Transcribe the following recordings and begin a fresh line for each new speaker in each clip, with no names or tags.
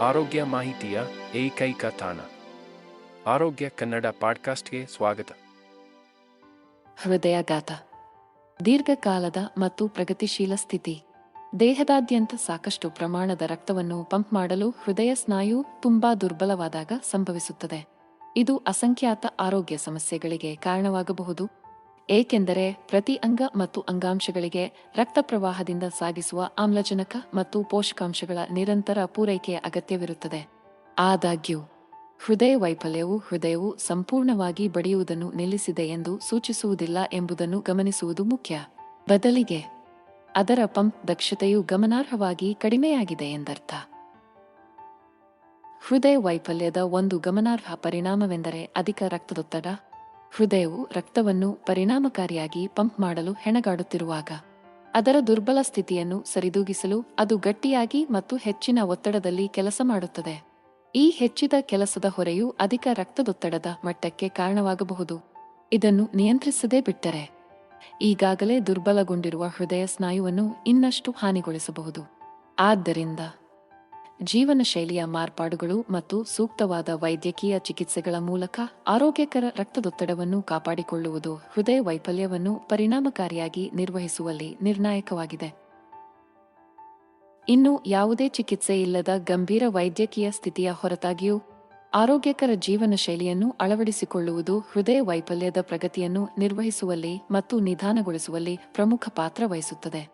ಆರೋಗ್ಯ ಮಾಹಿತಿಯ ಏಕೈಕ ತಾಣ. ಆರೋಗ್ಯ ಕನ್ನಡ ಪಾಡ್ಕಾಸ್ಟ್ಗೆ ಸ್ವಾಗತ.
ಹೃದಯಾಘಾತ, ದೀರ್ಘಕಾಲದ ಮತ್ತು ಪ್ರಗತಿಶೀಲ ಸ್ಥಿತಿ. ದೇಹದಾದ್ಯಂತ ಸಾಕಷ್ಟು ಪ್ರಮಾಣದ ರಕ್ತವನ್ನು ಪಂಪ್ ಮಾಡಲು ಹೃದಯ ಸ್ನಾಯು ತುಂಬಾ ದುರ್ಬಲವಾದಾಗ ಸಂಭವಿಸುತ್ತದೆ. ಇದು ಅಸಂಖ್ಯಾತ ಆರೋಗ್ಯ ಸಮಸ್ಯೆಗಳಿಗೆ ಕಾರಣವಾಗಬಹುದು. ಏಕೆಂದರೆ ಪ್ರತಿ ಅಂಗ ಮತ್ತು ಅಂಗಾಂಶಗಳಿಗೆ ರಕ್ತ ಪ್ರವಾಹದಿಂದ ಸಾಗಿಸುವ ಆಮ್ಲಜನಕ ಮತ್ತು ಪೋಷಕಾಂಶಗಳ ನಿರಂತರ ಪೂರೈಕೆಯ ಅಗತ್ಯವಿರುತ್ತದೆ. ಆದಾಗ್ಯೂ, ಹೃದಯ ವೈಫಲ್ಯವು ಹೃದಯವು ಸಂಪೂರ್ಣವಾಗಿ ಬಡಿಯುವುದನ್ನು ನಿಲ್ಲಿಸಿದೆ ಎಂದು ಸೂಚಿಸುವುದಿಲ್ಲ ಎಂಬುದನ್ನು ಗಮನಿಸುವುದು ಮುಖ್ಯ. ಬದಲಿಗೆ, ಅದರ ಪಂಪ್ ದಕ್ಷತೆಯು ಗಮನಾರ್ಹವಾಗಿ ಕಡಿಮೆಯಾಗಿದೆ ಎಂದರ್ಥ. ಹೃದಯ ವೈಫಲ್ಯದ ಒಂದು ಗಮನಾರ್ಹ ಪರಿಣಾಮವೆಂದರೆ ಅಧಿಕ ರಕ್ತದೊತ್ತಡ ಹೃದಯವು ರಕ್ತವನ್ನು ಪರಿಣಾಮಕಾರಿಯಾಗಿ ಪಂಪ್ ಮಾಡಲು ಹೆಣಗಾಡುತ್ತಿರುವಾಗ, ಅದರ ದುರ್ಬಲ ಸ್ಥಿತಿಯನ್ನು ಸರಿದೂಗಿಸಲು ಅದು ಗಟ್ಟಿಯಾಗಿ ಮತ್ತು ಹೆಚ್ಚಿನ ಒತ್ತಡದಲ್ಲಿ ಕೆಲಸ ಮಾಡುತ್ತದೆ. ಈ ಹೆಚ್ಚಿದ ಕೆಲಸದ ಹೊರೆಯು ಅಧಿಕ ರಕ್ತದೊತ್ತಡದ ಮಟ್ಟಕ್ಕೆ ಕಾರಣವಾಗಬಹುದು. ಇದನ್ನು ನಿಯಂತ್ರಿಸದೇ ಬಿಟ್ಟರೆ, ಈಗಾಗಲೇ ದುರ್ಬಲಗೊಂಡಿರುವ ಹೃದಯ ಸ್ನಾಯುವನ್ನು ಇನ್ನಷ್ಟು ಹಾನಿಗೊಳಿಸಬಹುದು. ಆದ್ದರಿಂದ ಜೀವನ ಶೈಲಿಯ ಮಾರ್ಪಾಡುಗಳು ಮತ್ತು ಸೂಕ್ತವಾದ ವೈದ್ಯಕೀಯ ಚಿಕಿತ್ಸೆಗಳ ಮೂಲಕ ಆರೋಗ್ಯಕರ ರಕ್ತದೊತ್ತಡವನ್ನು ಕಾಪಾಡಿಕೊಳ್ಳುವುದು ಹೃದಯ ವೈಫಲ್ಯವನ್ನು ಪರಿಣಾಮಕಾರಿಯಾಗಿ ನಿರ್ವಹಿಸುವಲ್ಲಿ ನಿರ್ಣಾಯಕವಾಗಿದೆ. ಇನ್ನು ಯಾವುದೇ ಚಿಕಿತ್ಸೆ ಇಲ್ಲದ ಗಂಭೀರ ವೈದ್ಯಕೀಯ ಸ್ಥಿತಿಯ ಹೊರತಾಗಿಯೂ ಆರೋಗ್ಯಕರ ಜೀವನ ಶೈಲಿಯನ್ನು ಅಳವಡಿಸಿಕೊಳ್ಳುವುದು ಹೃದಯ ವೈಫಲ್ಯದ ಪ್ರಗತಿಯನ್ನು ನಿರ್ವಹಿಸುವಲ್ಲಿ ಮತ್ತು ನಿಧಾನಗೊಳಿಸುವಲ್ಲಿ ಪ್ರಮುಖ ಪಾತ್ರ ವಹಿಸುತ್ತದೆ.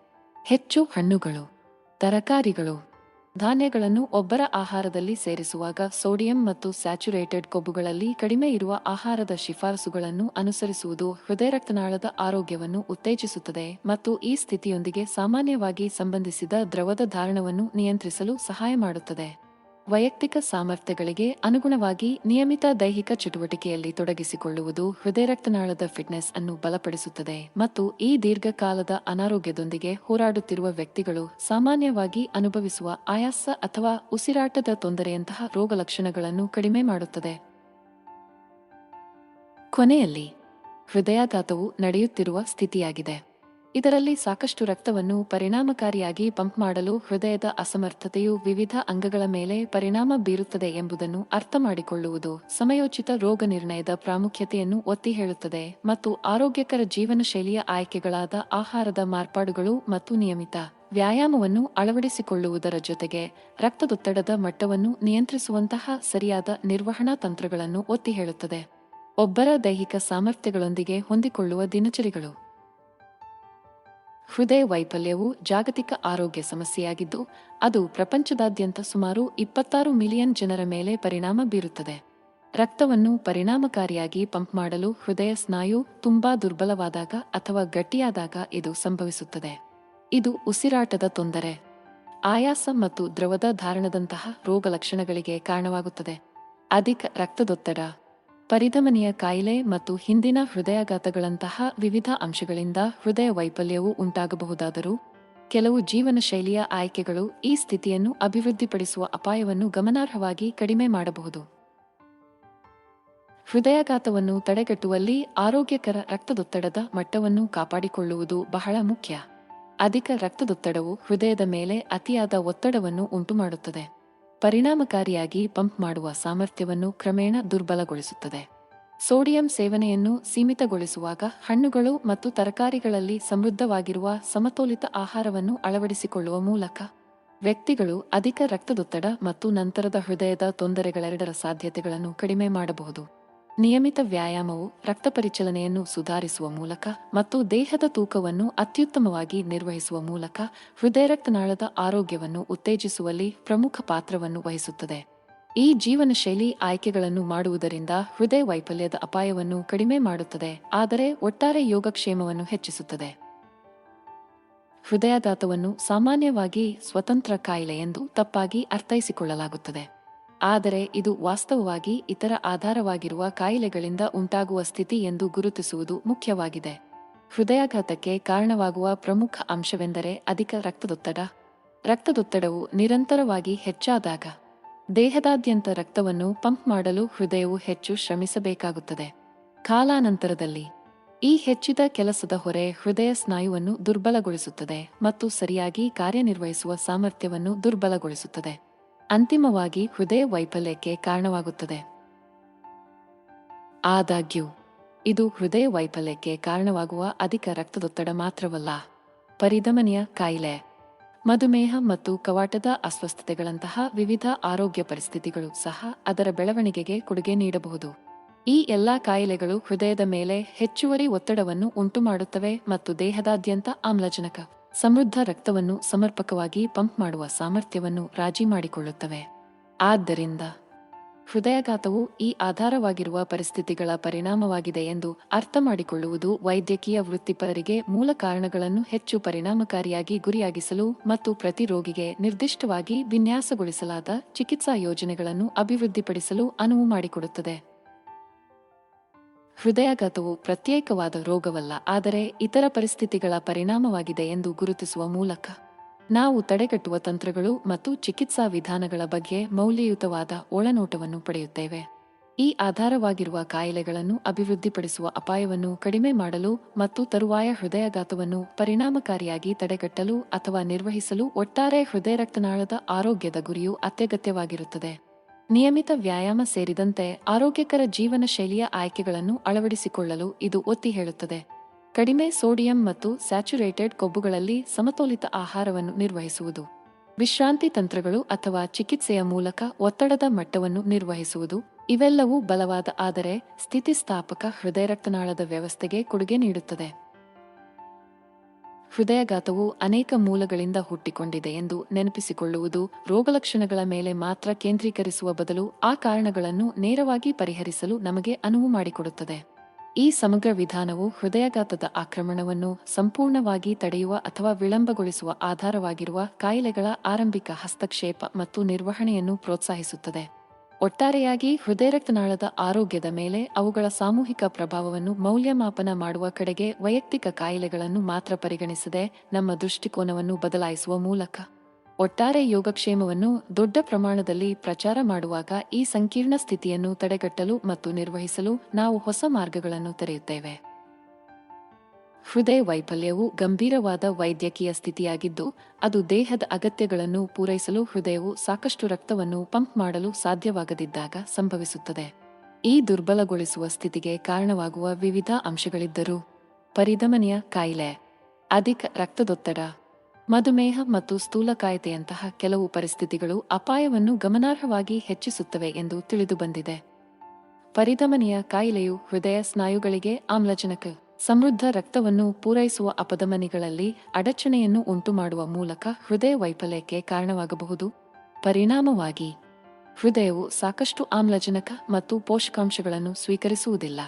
ಹೆಚ್ಚು ಹಣ್ಣುಗಳು, ತರಕಾರಿಗಳು ಧಾನ್ಯಗಳನ್ನು ಒಬ್ಬರ ಆಹಾರದಲ್ಲಿ ಸೇರಿಸುವಾಗ ಸೋಡಿಯಂ ಮತ್ತು ಸ್ಯಾಚುರೇಟೆಡ್ ಕೊಬ್ಬುಗಳಲ್ಲಿ ಕಡಿಮೆ ಇರುವ ಆಹಾರದ ಶಿಫಾರಸುಗಳನ್ನು ಅನುಸರಿಸುವುದು ಹೃದಯ ರಕ್ತನಾಳದ ಆರೋಗ್ಯವನ್ನು ಉತ್ತೇಜಿಸುತ್ತದೆ ಮತ್ತು ಈ ಸ್ಥಿತಿಯೊಂದಿಗೆ ಸಾಮಾನ್ಯವಾಗಿ ಸಂಬಂಧಿಸಿದ ದ್ರವದ ಧಾರಣವನ್ನು ನಿಯಂತ್ರಿಸಲು ಸಹಾಯ ಮಾಡುತ್ತದೆ. ವೈಯಕ್ತಿಕ ಸಾಮರ್ಥ್ಯಗಳಿಗೆ ಅನುಗುಣವಾಗಿ ನಿಯಮಿತ ದೈಹಿಕ ಚಟುವಟಿಕೆಯಲ್ಲಿ ತೊಡಗಿಸಿಕೊಳ್ಳುವುದು ಹೃದಯ ರಕ್ತನಾಳದ ಫಿಟ್ನೆಸ್ ಅನ್ನು ಬಲಪಡಿಸುತ್ತದೆ ಮತ್ತು ಈ ದೀರ್ಘಕಾಲದ ಅನಾರೋಗ್ಯದೊಂದಿಗೆ ಹೋರಾಡುತ್ತಿರುವ ವ್ಯಕ್ತಿಗಳು ಸಾಮಾನ್ಯವಾಗಿ ಅನುಭವಿಸುವ ಆಯಾಸ ಅಥವಾ ಉಸಿರಾಟದ ತೊಂದರೆಯಂತಹ ರೋಗಲಕ್ಷಣಗಳನ್ನು ಕಡಿಮೆ ಮಾಡುತ್ತದೆ. ಕೊನೆಯಲ್ಲಿ, ಹೃದಯಾಘಾತವು ನಡೆಯುತ್ತಿರುವ ಸ್ಥಿತಿಯಾಗಿದೆ. ಇದರಲ್ಲಿ ಸಾಕಷ್ಟು ರಕ್ತವನ್ನು ಪರಿಣಾಮಕಾರಿಯಾಗಿ ಪಂಪ್ ಮಾಡಲು ಹೃದಯದ ಅಸಮರ್ಥತೆಯು ವಿವಿಧ ಅಂಗಗಳ ಮೇಲೆ ಪರಿಣಾಮ ಬೀರುತ್ತದೆ ಎಂಬುದನ್ನು ಅರ್ಥಮಾಡಿಕೊಳ್ಳುವುದು ಸಮಯೋಚಿತ ರೋಗ ನಿರ್ಣಯದ ಪ್ರಾಮುಖ್ಯತೆಯನ್ನು ಒತ್ತಿ ಹೇಳುತ್ತದೆ ಮತ್ತು ಆರೋಗ್ಯಕರ ಜೀವನ ಶೈಲಿಯ ಆಯ್ಕೆಗಳಾದ ಆಹಾರದ ಮಾರ್ಪಾಡುಗಳು ಮತ್ತು ನಿಯಮಿತ ವ್ಯಾಯಾಮವನ್ನು ಅಳವಡಿಸಿಕೊಳ್ಳುವುದರ ಜೊತೆಗೆ ರಕ್ತದೊತ್ತಡದ ಮಟ್ಟವನ್ನು ನಿಯಂತ್ರಿಸುವಂತಹ ಸರಿಯಾದ ನಿರ್ವಹಣಾ ತಂತ್ರಗಳನ್ನು ಒತ್ತಿ ಹೇಳುತ್ತದೆ. ಒಬ್ಬರ ದೈಹಿಕ ಸಾಮರ್ಥ್ಯಗಳೊಂದಿಗೆ ಹೊಂದಿಕೊಳ್ಳುವ ದಿನಚರಿಗಳು. ಹೃದಯ ವೈಫಲ್ಯವು ಜಾಗತಿಕ ಆರೋಗ್ಯ ಸಮಸ್ಯೆಯಾಗಿದ್ದು, ಅದು ಪ್ರಪಂಚದಾದ್ಯಂತ ಸುಮಾರು ಇಪ್ಪತ್ತಾರು ಮಿಲಿಯನ್ ಜನರ ಮೇಲೆ ಪರಿಣಾಮ ಬೀರುತ್ತದೆ. ರಕ್ತವನ್ನು ಪರಿಣಾಮಕಾರಿಯಾಗಿ ಪಂಪ್ ಮಾಡಲು ಹೃದಯ ಸ್ನಾಯು ತುಂಬಾ ದುರ್ಬಲವಾದಾಗ ಅಥವಾ ಗಟ್ಟಿಯಾದಾಗ ಇದು ಸಂಭವಿಸುತ್ತದೆ. ಇದು ಉಸಿರಾಟದ ತೊಂದರೆ. ಆಯಾಸ ಮತ್ತು ದ್ರವದ ಧಾರಣದಂತಹ ರೋಗ ಲಕ್ಷಣಗಳಿಗೆ ಕಾರಣವಾಗುತ್ತದೆ. ಅಧಿಕ ರಕ್ತದೊತ್ತಡ. ಪರಿಧಮನಿಯ ಕಾಯಿಲೆ ಮತ್ತು ಹಿಂದಿನ ಹೃದಯಾಘಾತಗಳಂತಹ ವಿವಿಧ ಅಂಶಗಳಿಂದ ಹೃದಯ ವೈಫಲ್ಯವು ಉಂಟಾಗಬಹುದಾದರೂ, ಕೆಲವು ಜೀವನ ಶೈಲಿಯ ಆಯ್ಕೆಗಳು ಈ ಸ್ಥಿತಿಯನ್ನು ಅಭಿವೃದ್ಧಿಪಡಿಸುವ ಅಪಾಯವನ್ನು ಗಮನಾರ್ಹವಾಗಿ ಕಡಿಮೆ ಮಾಡಬಹುದು. ಹೃದಯಾಘಾತವನ್ನು ತಡೆಗಟ್ಟುವಲ್ಲಿ ಆರೋಗ್ಯಕರ ರಕ್ತದೊತ್ತಡದ ಮಟ್ಟವನ್ನು ಕಾಪಾಡಿಕೊಳ್ಳುವುದು ಬಹಳ ಮುಖ್ಯ. ಅಧಿಕ ರಕ್ತದೊತ್ತಡವು ಹೃದಯದ ಮೇಲೆ ಅತಿಯಾದ ಒತ್ತಡವನ್ನು ಉಂಟುಮಾಡುತ್ತದೆ. ಪರಿಣಾಮಕಾರಿಯಾಗಿ ಪಂಪ್ ಮಾಡುವ ಸಾಮರ್ಥ್ಯವನ್ನು ಕ್ರಮೇಣ ದುರ್ಬಲಗೊಳಿಸುತ್ತದೆ. ಸೋಡಿಯಂ ಸೇವನೆಯನ್ನು ಸೀಮಿತಗೊಳಿಸುವಾಗ ಹಣ್ಣುಗಳು ಮತ್ತು ತರಕಾರಿಗಳಲ್ಲಿ ಸಮೃದ್ಧವಾಗಿರುವ ಸಮತೋಲಿತ ಆಹಾರವನ್ನು ಅಳವಡಿಸಿಕೊಳ್ಳುವ ಮೂಲಕ ವ್ಯಕ್ತಿಗಳು ಅಧಿಕ ರಕ್ತದೊತ್ತಡ ಮತ್ತು ನಂತರದ ಹೃದಯದ ತೊಂದರೆಗಳೆರಡರ ಸಾಧ್ಯತೆಗಳನ್ನು ಕಡಿಮೆ ಮಾಡಬಹುದು. ನಿಯಮಿತ ವ್ಯಾಯಾಮವು ರಕ್ತ ಪರಿಚಲನೆಯನ್ನು ಸುಧಾರಿಸುವ ಮೂಲಕ ಮತ್ತು ದೇಹದ ತೂಕವನ್ನು ಅತ್ಯುತ್ತಮವಾಗಿ ನಿರ್ವಹಿಸುವ ಮೂಲಕ ಹೃದಯ ರಕ್ತನಾಳದ ಆರೋಗ್ಯವನ್ನು ಉತ್ತೇಜಿಸುವಲ್ಲಿ ಪ್ರಮುಖ ಪಾತ್ರವನ್ನು ವಹಿಸುತ್ತದೆ. ಈ ಜೀವನ ಶೈಲಿ ಆಯ್ಕೆಗಳನ್ನು ಮಾಡುವುದರಿಂದ ಹೃದಯ ವೈಫಲ್ಯದ ಅಪಾಯವನ್ನು ಕಡಿಮೆ ಮಾಡುತ್ತದೆ, ಆದರೆ ಒಟ್ಟಾರೆ ಯೋಗಕ್ಷೇಮವನ್ನು ಹೆಚ್ಚಿಸುತ್ತದೆ. ಹೃದಯಾಘಾತವನ್ನು ಸಾಮಾನ್ಯವಾಗಿ ಸ್ವತಂತ್ರ ಕಾಯಿಲೆ ಎಂದು ತಪ್ಪಾಗಿ ಅರ್ಥೈಸಿಕೊಳ್ಳಲಾಗುತ್ತದೆ. ಆದರೆ ಇದು ವಾಸ್ತವವಾಗಿ ಇತರ ಆಧಾರವಾಗಿರುವ ಕಾಯಿಲೆಗಳಿಂದ ಉಂಟಾಗುವ ಸ್ಥಿತಿ ಎಂದು ಗುರುತಿಸುವುದು ಮುಖ್ಯವಾಗಿದೆ. ಹೃದಯಾಘಾತಕ್ಕೆ ಕಾರಣವಾಗುವ ಪ್ರಮುಖ ಅಂಶವೆಂದರೆ ಅಧಿಕ ರಕ್ತದೊತ್ತಡ. ರಕ್ತದೊತ್ತಡವು ನಿರಂತರವಾಗಿ ಹೆಚ್ಚಾದಾಗ ದೇಹದಾದ್ಯಂತ ರಕ್ತವನ್ನು ಪಂಪ್ ಮಾಡಲು ಹೃದಯವು ಹೆಚ್ಚು ಶ್ರಮಿಸಬೇಕಾಗುತ್ತದೆ. ಕಾಲಾನಂತರದಲ್ಲಿ ಈ ಹೆಚ್ಚಿದ ಕೆಲಸದ ಹೊರೆ ಹೃದಯ ಸ್ನಾಯುವನ್ನು ದುರ್ಬಲಗೊಳಿಸುತ್ತದೆ ಮತ್ತು ಸರಿಯಾಗಿ ಕಾರ್ಯನಿರ್ವಹಿಸುವ ಸಾಮರ್ಥ್ಯವನ್ನು ದುರ್ಬಲಗೊಳಿಸುತ್ತದೆ. ಅಂತಿಮವಾಗಿ ಹೃದಯ ವೈಫಲ್ಯಕ್ಕೆ ಕಾರಣವಾಗುತ್ತದೆ. ಆದಾಗ್ಯೂ, ಇದು ಹೃದಯ ವೈಫಲ್ಯಕ್ಕೆ ಕಾರಣವಾಗುವ ಅಧಿಕ ರಕ್ತದೊತ್ತಡ ಮಾತ್ರವಲ್ಲ, ಪರಿಧಮನಿಯ ಕಾಯಿಲೆ, ಮಧುಮೇಹ ಮತ್ತು ಕವಾಟದ ಅಸ್ವಸ್ಥತೆಗಳಂತಹ ವಿವಿಧ ಆರೋಗ್ಯ ಪರಿಸ್ಥಿತಿಗಳು ಸಹ ಅದರ ಬೆಳವಣಿಗೆಗೆ ಕೊಡುಗೆ ನೀಡಬಹುದು. ಈ ಎಲ್ಲಾ ಕಾಯಿಲೆಗಳು ಹೃದಯದ ಮೇಲೆ ಹೆಚ್ಚುವರಿ ಒತ್ತಡವನ್ನು ಉಂಟುಮಾಡುತ್ತವೆ ಮತ್ತು ದೇಹದಾದ್ಯಂತ ಆಮ್ಲಜನಕ ಸಮೃದ್ಧ ರಕ್ತವನ್ನು ಸಮರ್ಪಕವಾಗಿ ಪಂಪ್ ಮಾಡುವ ಸಾಮರ್ಥ್ಯವನ್ನು ರಾಜಿ ಮಾಡಿಕೊಳ್ಳುತ್ತವೆ. ಆದ್ದರಿಂದ ಹೃದಯಾಘಾತವು ಈ ಆಧಾರವಾಗಿರುವ ಪರಿಸ್ಥಿತಿಗಳ ಪರಿಣಾಮವಾಗಿದೆ ಎಂದು ಅರ್ಥ ಮಾಡಿಕೊಳ್ಳುವುದು ವೈದ್ಯಕೀಯ ವೃತ್ತಿಪರರಿಗೆ ಮೂಲ ಕಾರಣಗಳನ್ನು ಹೆಚ್ಚು ಪರಿಣಾಮಕಾರಿಯಾಗಿ ಗುರಿಯಾಗಿಸಲು ಮತ್ತು ಪ್ರತಿ ರೋಗಿಗೆ ನಿರ್ದಿಷ್ಟವಾಗಿ ವಿನ್ಯಾಸಗೊಳಿಸಲಾದ ಚಿಕಿತ್ಸಾ ಯೋಜನೆಗಳನ್ನು ಅಭಿವೃದ್ಧಿಪಡಿಸಲು ಅನುವು ಮಾಡಿಕೊಡುತ್ತದೆ. ಹೃದಯಾಘಾತವು ಪ್ರತ್ಯೇಕವಾದ ರೋಗವಲ್ಲ, ಆದರೆ ಇತರ ಪರಿಸ್ಥಿತಿಗಳ ಪರಿಣಾಮವಾಗಿದೆ ಎಂದು ಗುರುತಿಸುವ ಮೂಲಕ. ನಾವು ತಡೆಗಟ್ಟುವ ತಂತ್ರಗಳು ಮತ್ತು ಚಿಕಿತ್ಸಾ ವಿಧಾನಗಳ ಬಗ್ಗೆ ಮೌಲ್ಯಯುತವಾದ ಒಳನೋಟವನ್ನು ಪಡೆಯುತ್ತೇವೆ. ಈ ಆಧಾರವಾಗಿರುವ ಕಾಯಿಲೆಗಳನ್ನು ಅಭಿವೃದ್ಧಿಪಡಿಸುವ ಅಪಾಯವನ್ನು ಕಡಿಮೆ ಮಾಡಲು ಮತ್ತು ತರುವಾಯ ಹೃದಯಾಘಾತವನ್ನು ಪರಿಣಾಮಕಾರಿಯಾಗಿ ತಡೆಗಟ್ಟಲು ಅಥವಾ ನಿರ್ವಹಿಸಲು ಒಟ್ಟಾರೆ ಹೃದಯ ರಕ್ತನಾಳದ ಆರೋಗ್ಯದ ಗುರಿಯು ಅತ್ಯಗತ್ಯವಾಗಿರುತ್ತದೆ. ನಿಯಮಿತ ವ್ಯಾಯಾಮ ಸೇರಿದಂತೆ ಆರೋಗ್ಯಕರ ಜೀವನ ಶೈಲಿಯ ಆಯ್ಕೆಗಳನ್ನು ಅಳವಡಿಸಿಕೊಳ್ಳಲು ಇದು ಒತ್ತಿ ಹೇಳುತ್ತದೆ. ಕಡಿಮೆ ಸೋಡಿಯಂ ಮತ್ತು ಸ್ಯಾಚುರೇಟೆಡ್ ಕೊಬ್ಬುಗಳಲ್ಲಿ ಸಮತೋಲಿತ ಆಹಾರವನ್ನು ನಿರ್ವಹಿಸುವುದು. ವಿಶ್ರಾಂತಿ ತಂತ್ರಗಳು ಅಥವಾ ಚಿಕಿತ್ಸೆಯ ಮೂಲಕ ಒತ್ತಡದ ಮಟ್ಟವನ್ನು ನಿರ್ವಹಿಸುವುದು. ಇವೆಲ್ಲವೂ ಬಲವಾದ ಆದರೆ ಸ್ಥಿತಿಸ್ಥಾಪಕ ಹೃದಯ ರಕ್ತನಾಳದ ವ್ಯವಸ್ಥೆಗೆ ಕೊಡುಗೆ ನೀಡುತ್ತದೆ. ಹೃದಯಾಘಾತವು ಅನೇಕ ಮೂಲಗಳಿಂದ ಹುಟ್ಟಿಕೊಂಡಿದೆ ಎಂದು ನೆನಪಿಸಿಕೊಳ್ಳುವುದು ರೋಗಲಕ್ಷಣಗಳ ಮೇಲೆ ಮಾತ್ರ ಕೇಂದ್ರೀಕರಿಸುವ ಬದಲು ಆ ಕಾರಣಗಳನ್ನು ನೇರವಾಗಿ ಪರಿಹರಿಸಲು ನಮಗೆ ಅನುವು ಮಾಡಿಕೊಡುತ್ತದೆ. ಈ ಸಮಗ್ರ ವಿಧಾನವು ಹೃದಯಘಾತದ ಆಕ್ರಮಣವನ್ನು ಸಂಪೂರ್ಣವಾಗಿ ತಡೆಯುವ ಅಥವಾ ವಿಳಂಬಗೊಳಿಸುವ ಆಧಾರವಾಗಿರುವ ಕಾಯಿಲೆಗಳ ಆರಂಭಿಕ ಹಸ್ತಕ್ಷೇಪ ಮತ್ತು ನಿರ್ವಹಣೆಯನ್ನು ಪ್ರೋತ್ಸಾಹಿಸುತ್ತದೆ. ಒಟ್ಟಾರೆಯಾಗಿ ಹೃದಯ ರಕ್ತನಾಳದ ಆರೋಗ್ಯದ ಮೇಲೆ ಅವುಗಳ ಸಾಮೂಹಿಕ ಪ್ರಭಾವವನ್ನು ಮೌಲ್ಯಮಾಪನ ಮಾಡುವ ಕಡೆಗೆ ವೈಯಕ್ತಿಕ ಕಾಯಿಲೆಗಳನ್ನು ಮಾತ್ರ ಪರಿಗಣಿಸದೆ ನಮ್ಮ ದೃಷ್ಟಿಕೋನವನ್ನು ಬದಲಾಯಿಸುವ ಮೂಲಕ. ಒಟ್ಟಾರೆ ಯೋಗಕ್ಷೇಮವನ್ನು ದೊಡ್ಡ ಪ್ರಮಾಣದಲ್ಲಿ ಪ್ರಚಾರ ಮಾಡುವಾಗ ಈ ಸಂಕೀರ್ಣ ಸ್ಥಿತಿಯನ್ನು ತಡೆಗಟ್ಟಲು ಮತ್ತು ನಿರ್ವಹಿಸಲು ನಾವು ಹೊಸ ಮಾರ್ಗಗಳನ್ನು ತೆರೆಯುತ್ತೇವೆ. ಹೃದಯ ವೈಫಲ್ಯವು ಗಂಭೀರವಾದ ವೈದ್ಯಕೀಯ ಸ್ಥಿತಿಯಾಗಿದ್ದು, ಅದು ದೇಹದ ಅಗತ್ಯಗಳನ್ನು ಪೂರೈಸಲು ಹೃದಯವು ಸಾಕಷ್ಟು ರಕ್ತವನ್ನು ಪಂಪ್ ಮಾಡಲು ಸಾಧ್ಯವಾಗದಿದ್ದಾಗ ಸಂಭವಿಸುತ್ತದೆ. ಈ ದುರ್ಬಲಗೊಳಿಸುವ ಸ್ಥಿತಿಗೆ ಕಾರಣವಾಗುವ ವಿವಿಧ ಅಂಶಗಳಿದ್ದರೂ, ಪರಿಧಮನಿಯ ಕಾಯಿಲೆ, ಅಧಿಕ ರಕ್ತದೊತ್ತಡ, ಮಧುಮೇಹ ಮತ್ತು ಸ್ಥೂಲಕಾಯತೆಯಂತಹ ಕೆಲವು ಪರಿಸ್ಥಿತಿಗಳು ಅಪಾಯವನ್ನು ಗಮನಾರ್ಹವಾಗಿ ಹೆಚ್ಚಿಸುತ್ತವೆ ಎಂದು ತಿಳಿದುಬಂದಿದೆ. ಪರಿಧಮನಿಯ ಕಾಯಿಲೆಯು ಹೃದಯ ಸ್ನಾಯುಗಳಿಗೆ ಆಮ್ಲಜನಕ ಸಮೃದ್ಧ ರಕ್ತವನ್ನು ಪೂರೈಸುವ ಅಪಧಮನಿಗಳಲ್ಲಿ ಅಡಚಣೆಯನ್ನು ಉಂಟುಮಾಡುವ ಮೂಲಕ ಹೃದಯ ವೈಫಲ್ಯಕ್ಕೆ ಕಾರಣವಾಗಬಹುದು. ಪರಿಣಾಮವಾಗಿ, ಹೃದಯವು ಸಾಕಷ್ಟು ಆಮ್ಲಜನಕ ಮತ್ತು ಪೋಷಕಾಂಶಗಳನ್ನು ಸ್ವೀಕರಿಸುವುದಿಲ್ಲ.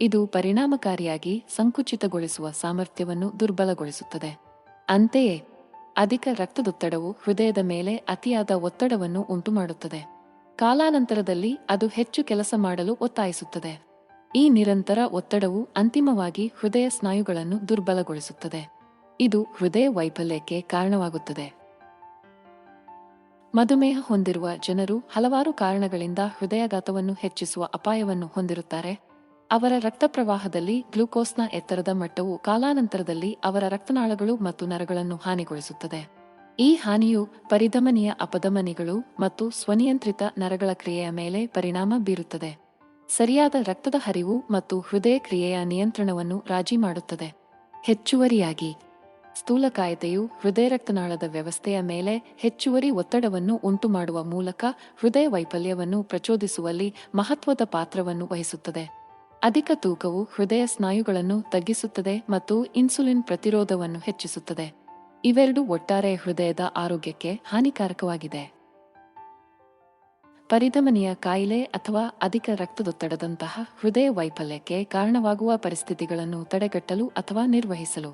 ಇದು ಪರಿಣಾಮಕಾರಿಯಾಗಿ ಸಂಕುಚಿತಗೊಳಿಸುವ ಸಾಮರ್ಥ್ಯವನ್ನು ದುರ್ಬಲಗೊಳಿಸುತ್ತದೆ. ಅಂತೆಯೇ, ಅಧಿಕ ರಕ್ತದೊತ್ತಡವು ಹೃದಯದ ಮೇಲೆ ಅತಿಯಾದ ಒತ್ತಡವನ್ನು ಉಂಟುಮಾಡುತ್ತದೆ. ಕಾಲಾನಂತರದಲ್ಲಿ ಅದು ಹೆಚ್ಚು ಕೆಲಸ ಮಾಡಲು ಒತ್ತಾಯಿಸುತ್ತದೆ. ಈ ನಿರಂತರ ಒತ್ತಡವು ಅಂತಿಮವಾಗಿ ಹೃದಯ ಸ್ನಾಯುಗಳನ್ನು ದುರ್ಬಲಗೊಳಿಸುತ್ತದೆ. ಇದು ಹೃದಯ ವೈಫಲ್ಯಕ್ಕೆ ಕಾರಣವಾಗುತ್ತದೆ. ಮಧುಮೇಹ ಹೊಂದಿರುವ ಜನರು ಹಲವಾರು ಕಾರಣಗಳಿಂದ ಹೃದಯಾಘಾತವನ್ನು ಹೆಚ್ಚಿಸುವ ಅಪಾಯವನ್ನು ಹೊಂದಿರುತ್ತಾರೆ. ಅವರ ರಕ್ತ ಪ್ರವಾಹದಲ್ಲಿ ಗ್ಲೂಕೋಸ್ನ ಎತ್ತರದ ಮಟ್ಟವು ಕಾಲಾನಂತರದಲ್ಲಿ ಅವರ ರಕ್ತನಾಳಗಳು ಮತ್ತು ನರಗಳನ್ನು ಹಾನಿಗೊಳಿಸುತ್ತದೆ. ಈ ಹಾನಿಯು ಪರಿಧಮನಿಯ ಅಪಧಮನಿಗಳು ಮತ್ತು ಸ್ವನಿಯಂತ್ರಿತ ನರಗಳ ಕ್ರಿಯೆಯ ಮೇಲೆ ಪರಿಣಾಮ ಬೀರುತ್ತದೆ. ಸರಿಯಾದ ರಕ್ತದ ಹರಿವು ಮತ್ತು ಹೃದಯ ಕ್ರಿಯೆಯ ನಿಯಂತ್ರಣವನ್ನು ರಾಜಿ ಮಾಡುತ್ತದೆ. ಹೆಚ್ಚುವರಿಯಾಗಿ ಸ್ಥೂಲಕಾಯತೆಯು ಹೃದಯ ರಕ್ತನಾಳದ ವ್ಯವಸ್ಥೆಯ ಮೇಲೆ ಹೆಚ್ಚುವರಿ ಒತ್ತಡವನ್ನು ಉಂಟುಮಾಡುವ ಮೂಲಕ ಹೃದಯ ವೈಫಲ್ಯವನ್ನು ಪ್ರಚೋದಿಸುವಲ್ಲಿ ಮಹತ್ವದ ಪಾತ್ರವನ್ನು ವಹಿಸುತ್ತದೆ. ಅಧಿಕ ತೂಕವು ಹೃದಯ ಸ್ನಾಯುಗಳನ್ನು ತಗ್ಗಿಸುತ್ತದೆ ಮತ್ತು ಇನ್ಸುಲಿನ್ ಪ್ರತಿರೋಧವನ್ನು ಹೆಚ್ಚಿಸುತ್ತದೆ. ಇವೆರಡು ಒಟ್ಟಾರೆ ಹೃದಯದ ಆರೋಗ್ಯಕ್ಕೆ ಹಾನಿಕಾರಕವಾಗಿದೆ. ಪರಿಧಮನಿಯ ಕಾಯಿಲೆ ಅಥವಾ ಅಧಿಕ ರಕ್ತದೊತ್ತಡದಂತಹ ಹೃದಯ ವೈಫಲ್ಯಕ್ಕೆ ಕಾರಣವಾಗುವ ಪರಿಸ್ಥಿತಿಗಳನ್ನು ತಡೆಗಟ್ಟಲು ಅಥವಾ ನಿರ್ವಹಿಸಲು.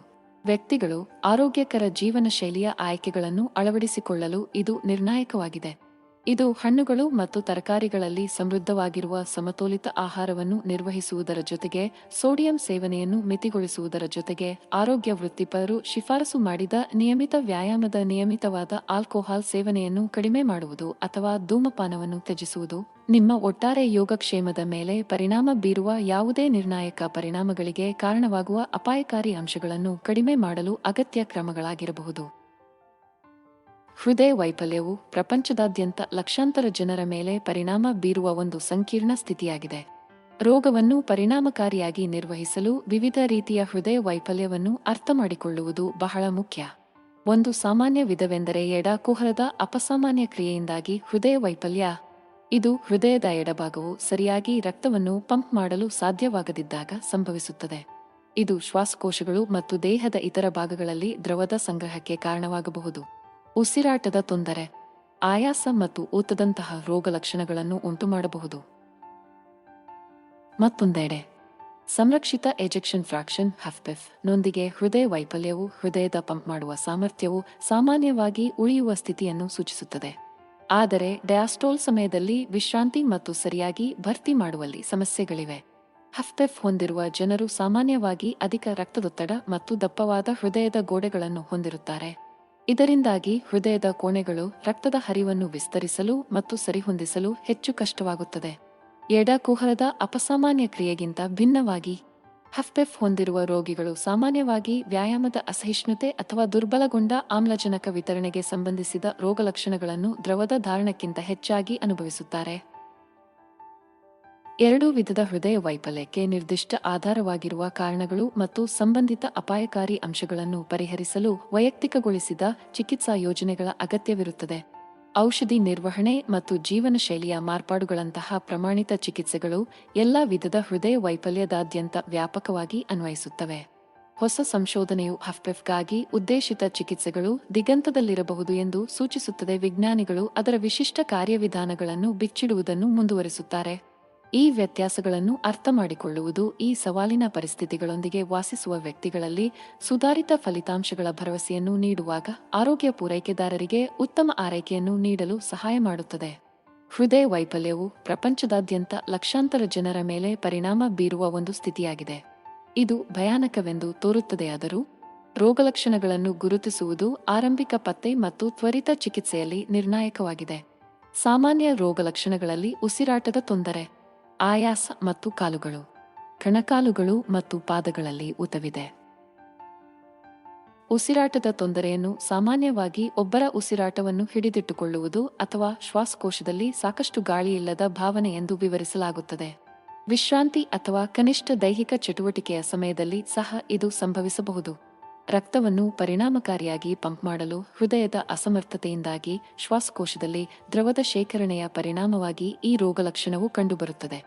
ವ್ಯಕ್ತಿಗಳು ಆರೋಗ್ಯಕರ ಜೀವನ ಶೈಲಿಯ ಆಯ್ಕೆಗಳನ್ನು ಅಳವಡಿಸಿಕೊಳ್ಳಲು ಇದು ನಿರ್ಣಾಯಕವಾಗಿದೆ. ಇದು ಹಣ್ಣುಗಳು ಮತ್ತು ತರಕಾರಿಗಳಲ್ಲಿ ಸಮೃದ್ಧವಾಗಿರುವ ಸಮತೋಲಿತ ಆಹಾರವನ್ನು ನಿರ್ವಹಿಸುವುದರ ಜೊತೆಗೆ ಸೋಡಿಯಂ ಸೇವನೆಯನ್ನು ಮಿತಿಗೊಳಿಸುವುದರ ಜೊತೆಗೆ ಆರೋಗ್ಯ ವೃತ್ತಿಪರರು ಶಿಫಾರಸು ಮಾಡಿದ ನಿಯಮಿತ ವ್ಯಾಯಾಮದ ನಿಯಮಿತವಾದ ಆಲ್ಕೋಹಾಲ್ ಸೇವನೆಯನ್ನು ಕಡಿಮೆ ಮಾಡುವುದು ಅಥವಾ ಧೂಮಪಾನವನ್ನು ತ್ಯಜಿಸುವುದು. ನಿಮ್ಮ ಒಟ್ಟಾರೆ ಯೋಗಕ್ಷೇಮದ ಮೇಲೆ ಪರಿಣಾಮ ಬೀರುವ ಯಾವುದೇ ನಿರ್ಣಾಯಕ ಪರಿಣಾಮಗಳಿಗೆ ಕಾರಣವಾಗುವ ಅಪಾಯಕಾರಿ ಅಂಶಗಳನ್ನು ಕಡಿಮೆ ಮಾಡಲು ಅಗತ್ಯ ಕ್ರಮಗಳಾಗಿರಬಹುದು. ಹೃದಯ ವೈಫಲ್ಯವು ಪ್ರಪಂಚದಾದ್ಯಂತ ಲಕ್ಷಾಂತರ ಜನರ ಮೇಲೆ ಪರಿಣಾಮ ಬೀರುವ ಒಂದು ಸಂಕೀರ್ಣ ಸ್ಥಿತಿಯಾಗಿದೆ. ರೋಗವನ್ನು ಪರಿಣಾಮಕಾರಿಯಾಗಿ ನಿರ್ವಹಿಸಲು ವಿವಿಧ ರೀತಿಯ ಹೃದಯ ವೈಫಲ್ಯವನ್ನು ಅರ್ಥಮಾಡಿಕೊಳ್ಳುವುದು ಬಹಳ ಮುಖ್ಯ. ಒಂದು ಸಾಮಾನ್ಯ ವಿಧವೆಂದರೆ ಎಡ ಕುಹರದ ಅಪಸಾಮಾನ್ಯ ಕ್ರಿಯೆಯಿಂದಾಗಿ ಹೃದಯ ವೈಫಲ್ಯ. ಇದು ಹೃದಯದ ಎಡಭಾಗವು ಸರಿಯಾಗಿ ರಕ್ತವನ್ನು ಪಂಪ್ ಮಾಡಲು ಸಾಧ್ಯವಾಗದಿದ್ದಾಗ ಸಂಭವಿಸುತ್ತದೆ. ಇದು ಶ್ವಾಸಕೋಶಗಳು ಮತ್ತು ದೇಹದ ಇತರ ಭಾಗಗಳಲ್ಲಿ ದ್ರವದ ಸಂಗ್ರಹಕ್ಕೆ ಕಾರಣವಾಗಬಹುದು. ಉಸಿರಾಟದ ತೊಂದರೆ, ಆಯಾಸ ಮತ್ತು ಊತದಂತಹ ರೋಗಲಕ್ಷಣಗಳನ್ನು ಉಂಟುಮಾಡಬಹುದು. ಮತ್ತೊಂದೆಡೆ, ಸಂರಕ್ಷಿತ ಎಜೆಕ್ಷನ್ ಫ್ರಾಕ್ಷನ್ ಹಫ್ಪೆಫ್ ನೊಂದಿಗೆ ಹೃದಯ ವೈಫಲ್ಯವು ಹೃದಯದ ಪಂಪ್ ಮಾಡುವ ಸಾಮರ್ಥ್ಯವು ಸಾಮಾನ್ಯವಾಗಿ ಉಳಿಯುವ ಸ್ಥಿತಿಯನ್ನು ಸೂಚಿಸುತ್ತದೆ. ಆದರೆ ಡಯಾಸ್ಟೋಲ್ ಸಮಯದಲ್ಲಿ ವಿಶ್ರಾಂತಿ ಮತ್ತು ಸರಿಯಾಗಿ ಭರ್ತಿ ಮಾಡುವಲ್ಲಿ ಸಮಸ್ಯೆಗಳಿವೆ. ಹಫ್ಪೆಫ್ ಹೊಂದಿರುವ ಜನರು ಸಾಮಾನ್ಯವಾಗಿ ಅಧಿಕ ರಕ್ತದೊತ್ತಡ ಮತ್ತು ದಪ್ಪವಾದ ಹೃದಯದ ಗೋಡೆಗಳನ್ನು ಹೊಂದಿರುತ್ತಾರೆ. ಇದರಿಂದಾಗಿ ಹೃದಯದ ಕೋಣೆಗಳು ರಕ್ತದ ಹರಿವನ್ನು ವಿಸ್ತರಿಸಲು ಮತ್ತು ಸರಿಹೊಂದಿಸಲು ಹೆಚ್ಚು ಕಷ್ಟವಾಗುತ್ತದೆ. ಎಡ ಕುಹರದ ಅಪಸಾಮಾನ್ಯ ಕ್ರಿಯೆಗಿಂತ ಭಿನ್ನವಾಗಿ ಹಫ್ಪೆಫ್ ಹೊಂದಿರುವ ರೋಗಿಗಳು ಸಾಮಾನ್ಯವಾಗಿ ವ್ಯಾಯಾಮದ ಅಸಹಿಷ್ಣುತೆ ಅಥವಾ ದುರ್ಬಲಗೊಂಡ ಆಮ್ಲಜನಕ ವಿತರಣೆಗೆ ಸಂಬಂಧಿಸಿದ ರೋಗಲಕ್ಷಣಗಳನ್ನು ದ್ರವದ ಧಾರಣಕ್ಕಿಂತ ಹೆಚ್ಚಾಗಿ ಅನುಭವಿಸುತ್ತಾರೆ. ಎರಡು ವಿಧದ ಹೃದಯ ವೈಫಲ್ಯಕ್ಕೆ ನಿರ್ದಿಷ್ಟ ಆಧಾರವಾಗಿರುವ ಕಾರಣಗಳು ಮತ್ತು ಸಂಬಂಧಿತ ಅಪಾಯಕಾರಿ ಅಂಶಗಳನ್ನು ಪರಿಹರಿಸಲು ವೈಯಕ್ತಿಕಗೊಳಿಸಿದ ಚಿಕಿತ್ಸಾ ಯೋಜನೆಗಳ ಅಗತ್ಯವಿರುತ್ತದೆ. ಔಷಧಿ ನಿರ್ವಹಣೆ ಮತ್ತು ಜೀವನ ಶೈಲಿಯ ಮಾರ್ಪಾಡುಗಳಂತಹ ಪ್ರಮಾಣಿತ ಚಿಕಿತ್ಸೆಗಳು ಎಲ್ಲಾ ವಿಧದ ಹೃದಯ ವೈಫಲ್ಯದಾದ್ಯಂತ ವ್ಯಾಪಕವಾಗಿ ಅನ್ವಯಿಸುತ್ತವೆ. ಹೊಸ ಸಂಶೋಧನೆಯು ಹಫ್ಪೆಫ್ಗಾಗಿ ಉದ್ದೇಶಿತ ಚಿಕಿತ್ಸೆಗಳು ದಿಗಂತದಲ್ಲಿರಬಹುದು ಎಂದು ಸೂಚಿಸುತ್ತದೆ. ವಿಜ್ಞಾನಿಗಳು ಅದರ ವಿಶಿಷ್ಟ ಕಾರ್ಯವಿಧಾನಗಳನ್ನು ಬಿಚ್ಚಿಡುವುದನ್ನು ಮುಂದುವರಿಸುತ್ತಾರೆ. ಈ ವ್ಯತ್ಯಾಸಗಳನ್ನು ಅರ್ಥ ಮಾಡಿಕೊಳ್ಳುವುದು ಈ ಸವಾಲಿನ ಪರಿಸ್ಥಿತಿಗಳೊಂದಿಗೆ ವಾಸಿಸುವ ವ್ಯಕ್ತಿಗಳಲ್ಲಿ ಸುಧಾರಿತ ಫಲಿತಾಂಶಗಳ ಭರವಸೆಯನ್ನು ನೀಡುವಾಗ ಆರೋಗ್ಯ ಪೂರೈಕೆದಾರರಿಗೆ ಉತ್ತಮ ಆರೈಕೆಯನ್ನು ನೀಡಲು ಸಹಾಯ ಮಾಡುತ್ತದೆ. ಹೃದಯ ವೈಫಲ್ಯವು ಪ್ರಪಂಚದಾದ್ಯಂತ ಲಕ್ಷಾಂತರ ಜನರ ಮೇಲೆ ಪರಿಣಾಮ ಬೀರುವ ಒಂದು ಸ್ಥಿತಿಯಾಗಿದೆ. ಇದು ಭಯಾನಕವೆಂದು ತೋರುತ್ತದೆಯಾದರೂ ರೋಗಲಕ್ಷಣಗಳನ್ನು ಗುರುತಿಸುವುದು ಆರಂಭಿಕ ಪತ್ತೆ ಮತ್ತು ತ್ವರಿತ ಚಿಕಿತ್ಸೆಯಲ್ಲಿ ನಿರ್ಣಾಯಕವಾಗಿದೆ. ಸಾಮಾನ್ಯ ರೋಗಲಕ್ಷಣಗಳಲ್ಲಿ ಉಸಿರಾಟದ ತೊಂದರೆ ಆಯಾಸ ಮತ್ತು ಕಾಲುಗಳು. ಕಣಕಾಲುಗಳು ಮತ್ತು ಪಾದಗಳಲ್ಲಿ ಉತವಿದೆ ಉಸಿರಾಟದ ತೊಂದರೆಯನ್ನು ಸಾಮಾನ್ಯವಾಗಿ ಒಬ್ಬರ ಉಸಿರಾಟವನ್ನು ಹಿಡಿದಿಟ್ಟುಕೊಳ್ಳುವುದು ಅಥವಾ ಶ್ವಾಸಕೋಶದಲ್ಲಿ ಸಾಕಷ್ಟು ಗಾಳಿಯಿಲ್ಲದ ಭಾವನೆ ಎಂದು ವಿವರಿಸಲಾಗುತ್ತದೆ. ವಿಶ್ರಾಂತಿ ಅಥವಾ ಕನಿಷ್ಠ ದೈಹಿಕ ಚಟುವಟಿಕೆಯ ಸಮಯದಲ್ಲಿ ಸಹ ಇದು ಸಂಭವಿಸಬಹುದು. ರಕ್ತವನ್ನು ಪರಿಣಾಮಕಾರಿಯಾಗಿ ಪಂಪ್ ಮಾಡಲು ಹೃದಯದ ಅಸಮರ್ಥತೆಯಿಂದಾಗಿ ಶ್ವಾಸಕೋಶದಲ್ಲಿ ದ್ರವದ ಶೇಖರಣೆಯ ಪರಿಣಾಮವಾಗಿ ಈ ರೋಗಲಕ್ಷಣವು ಕಂಡುಬರುತ್ತದೆ.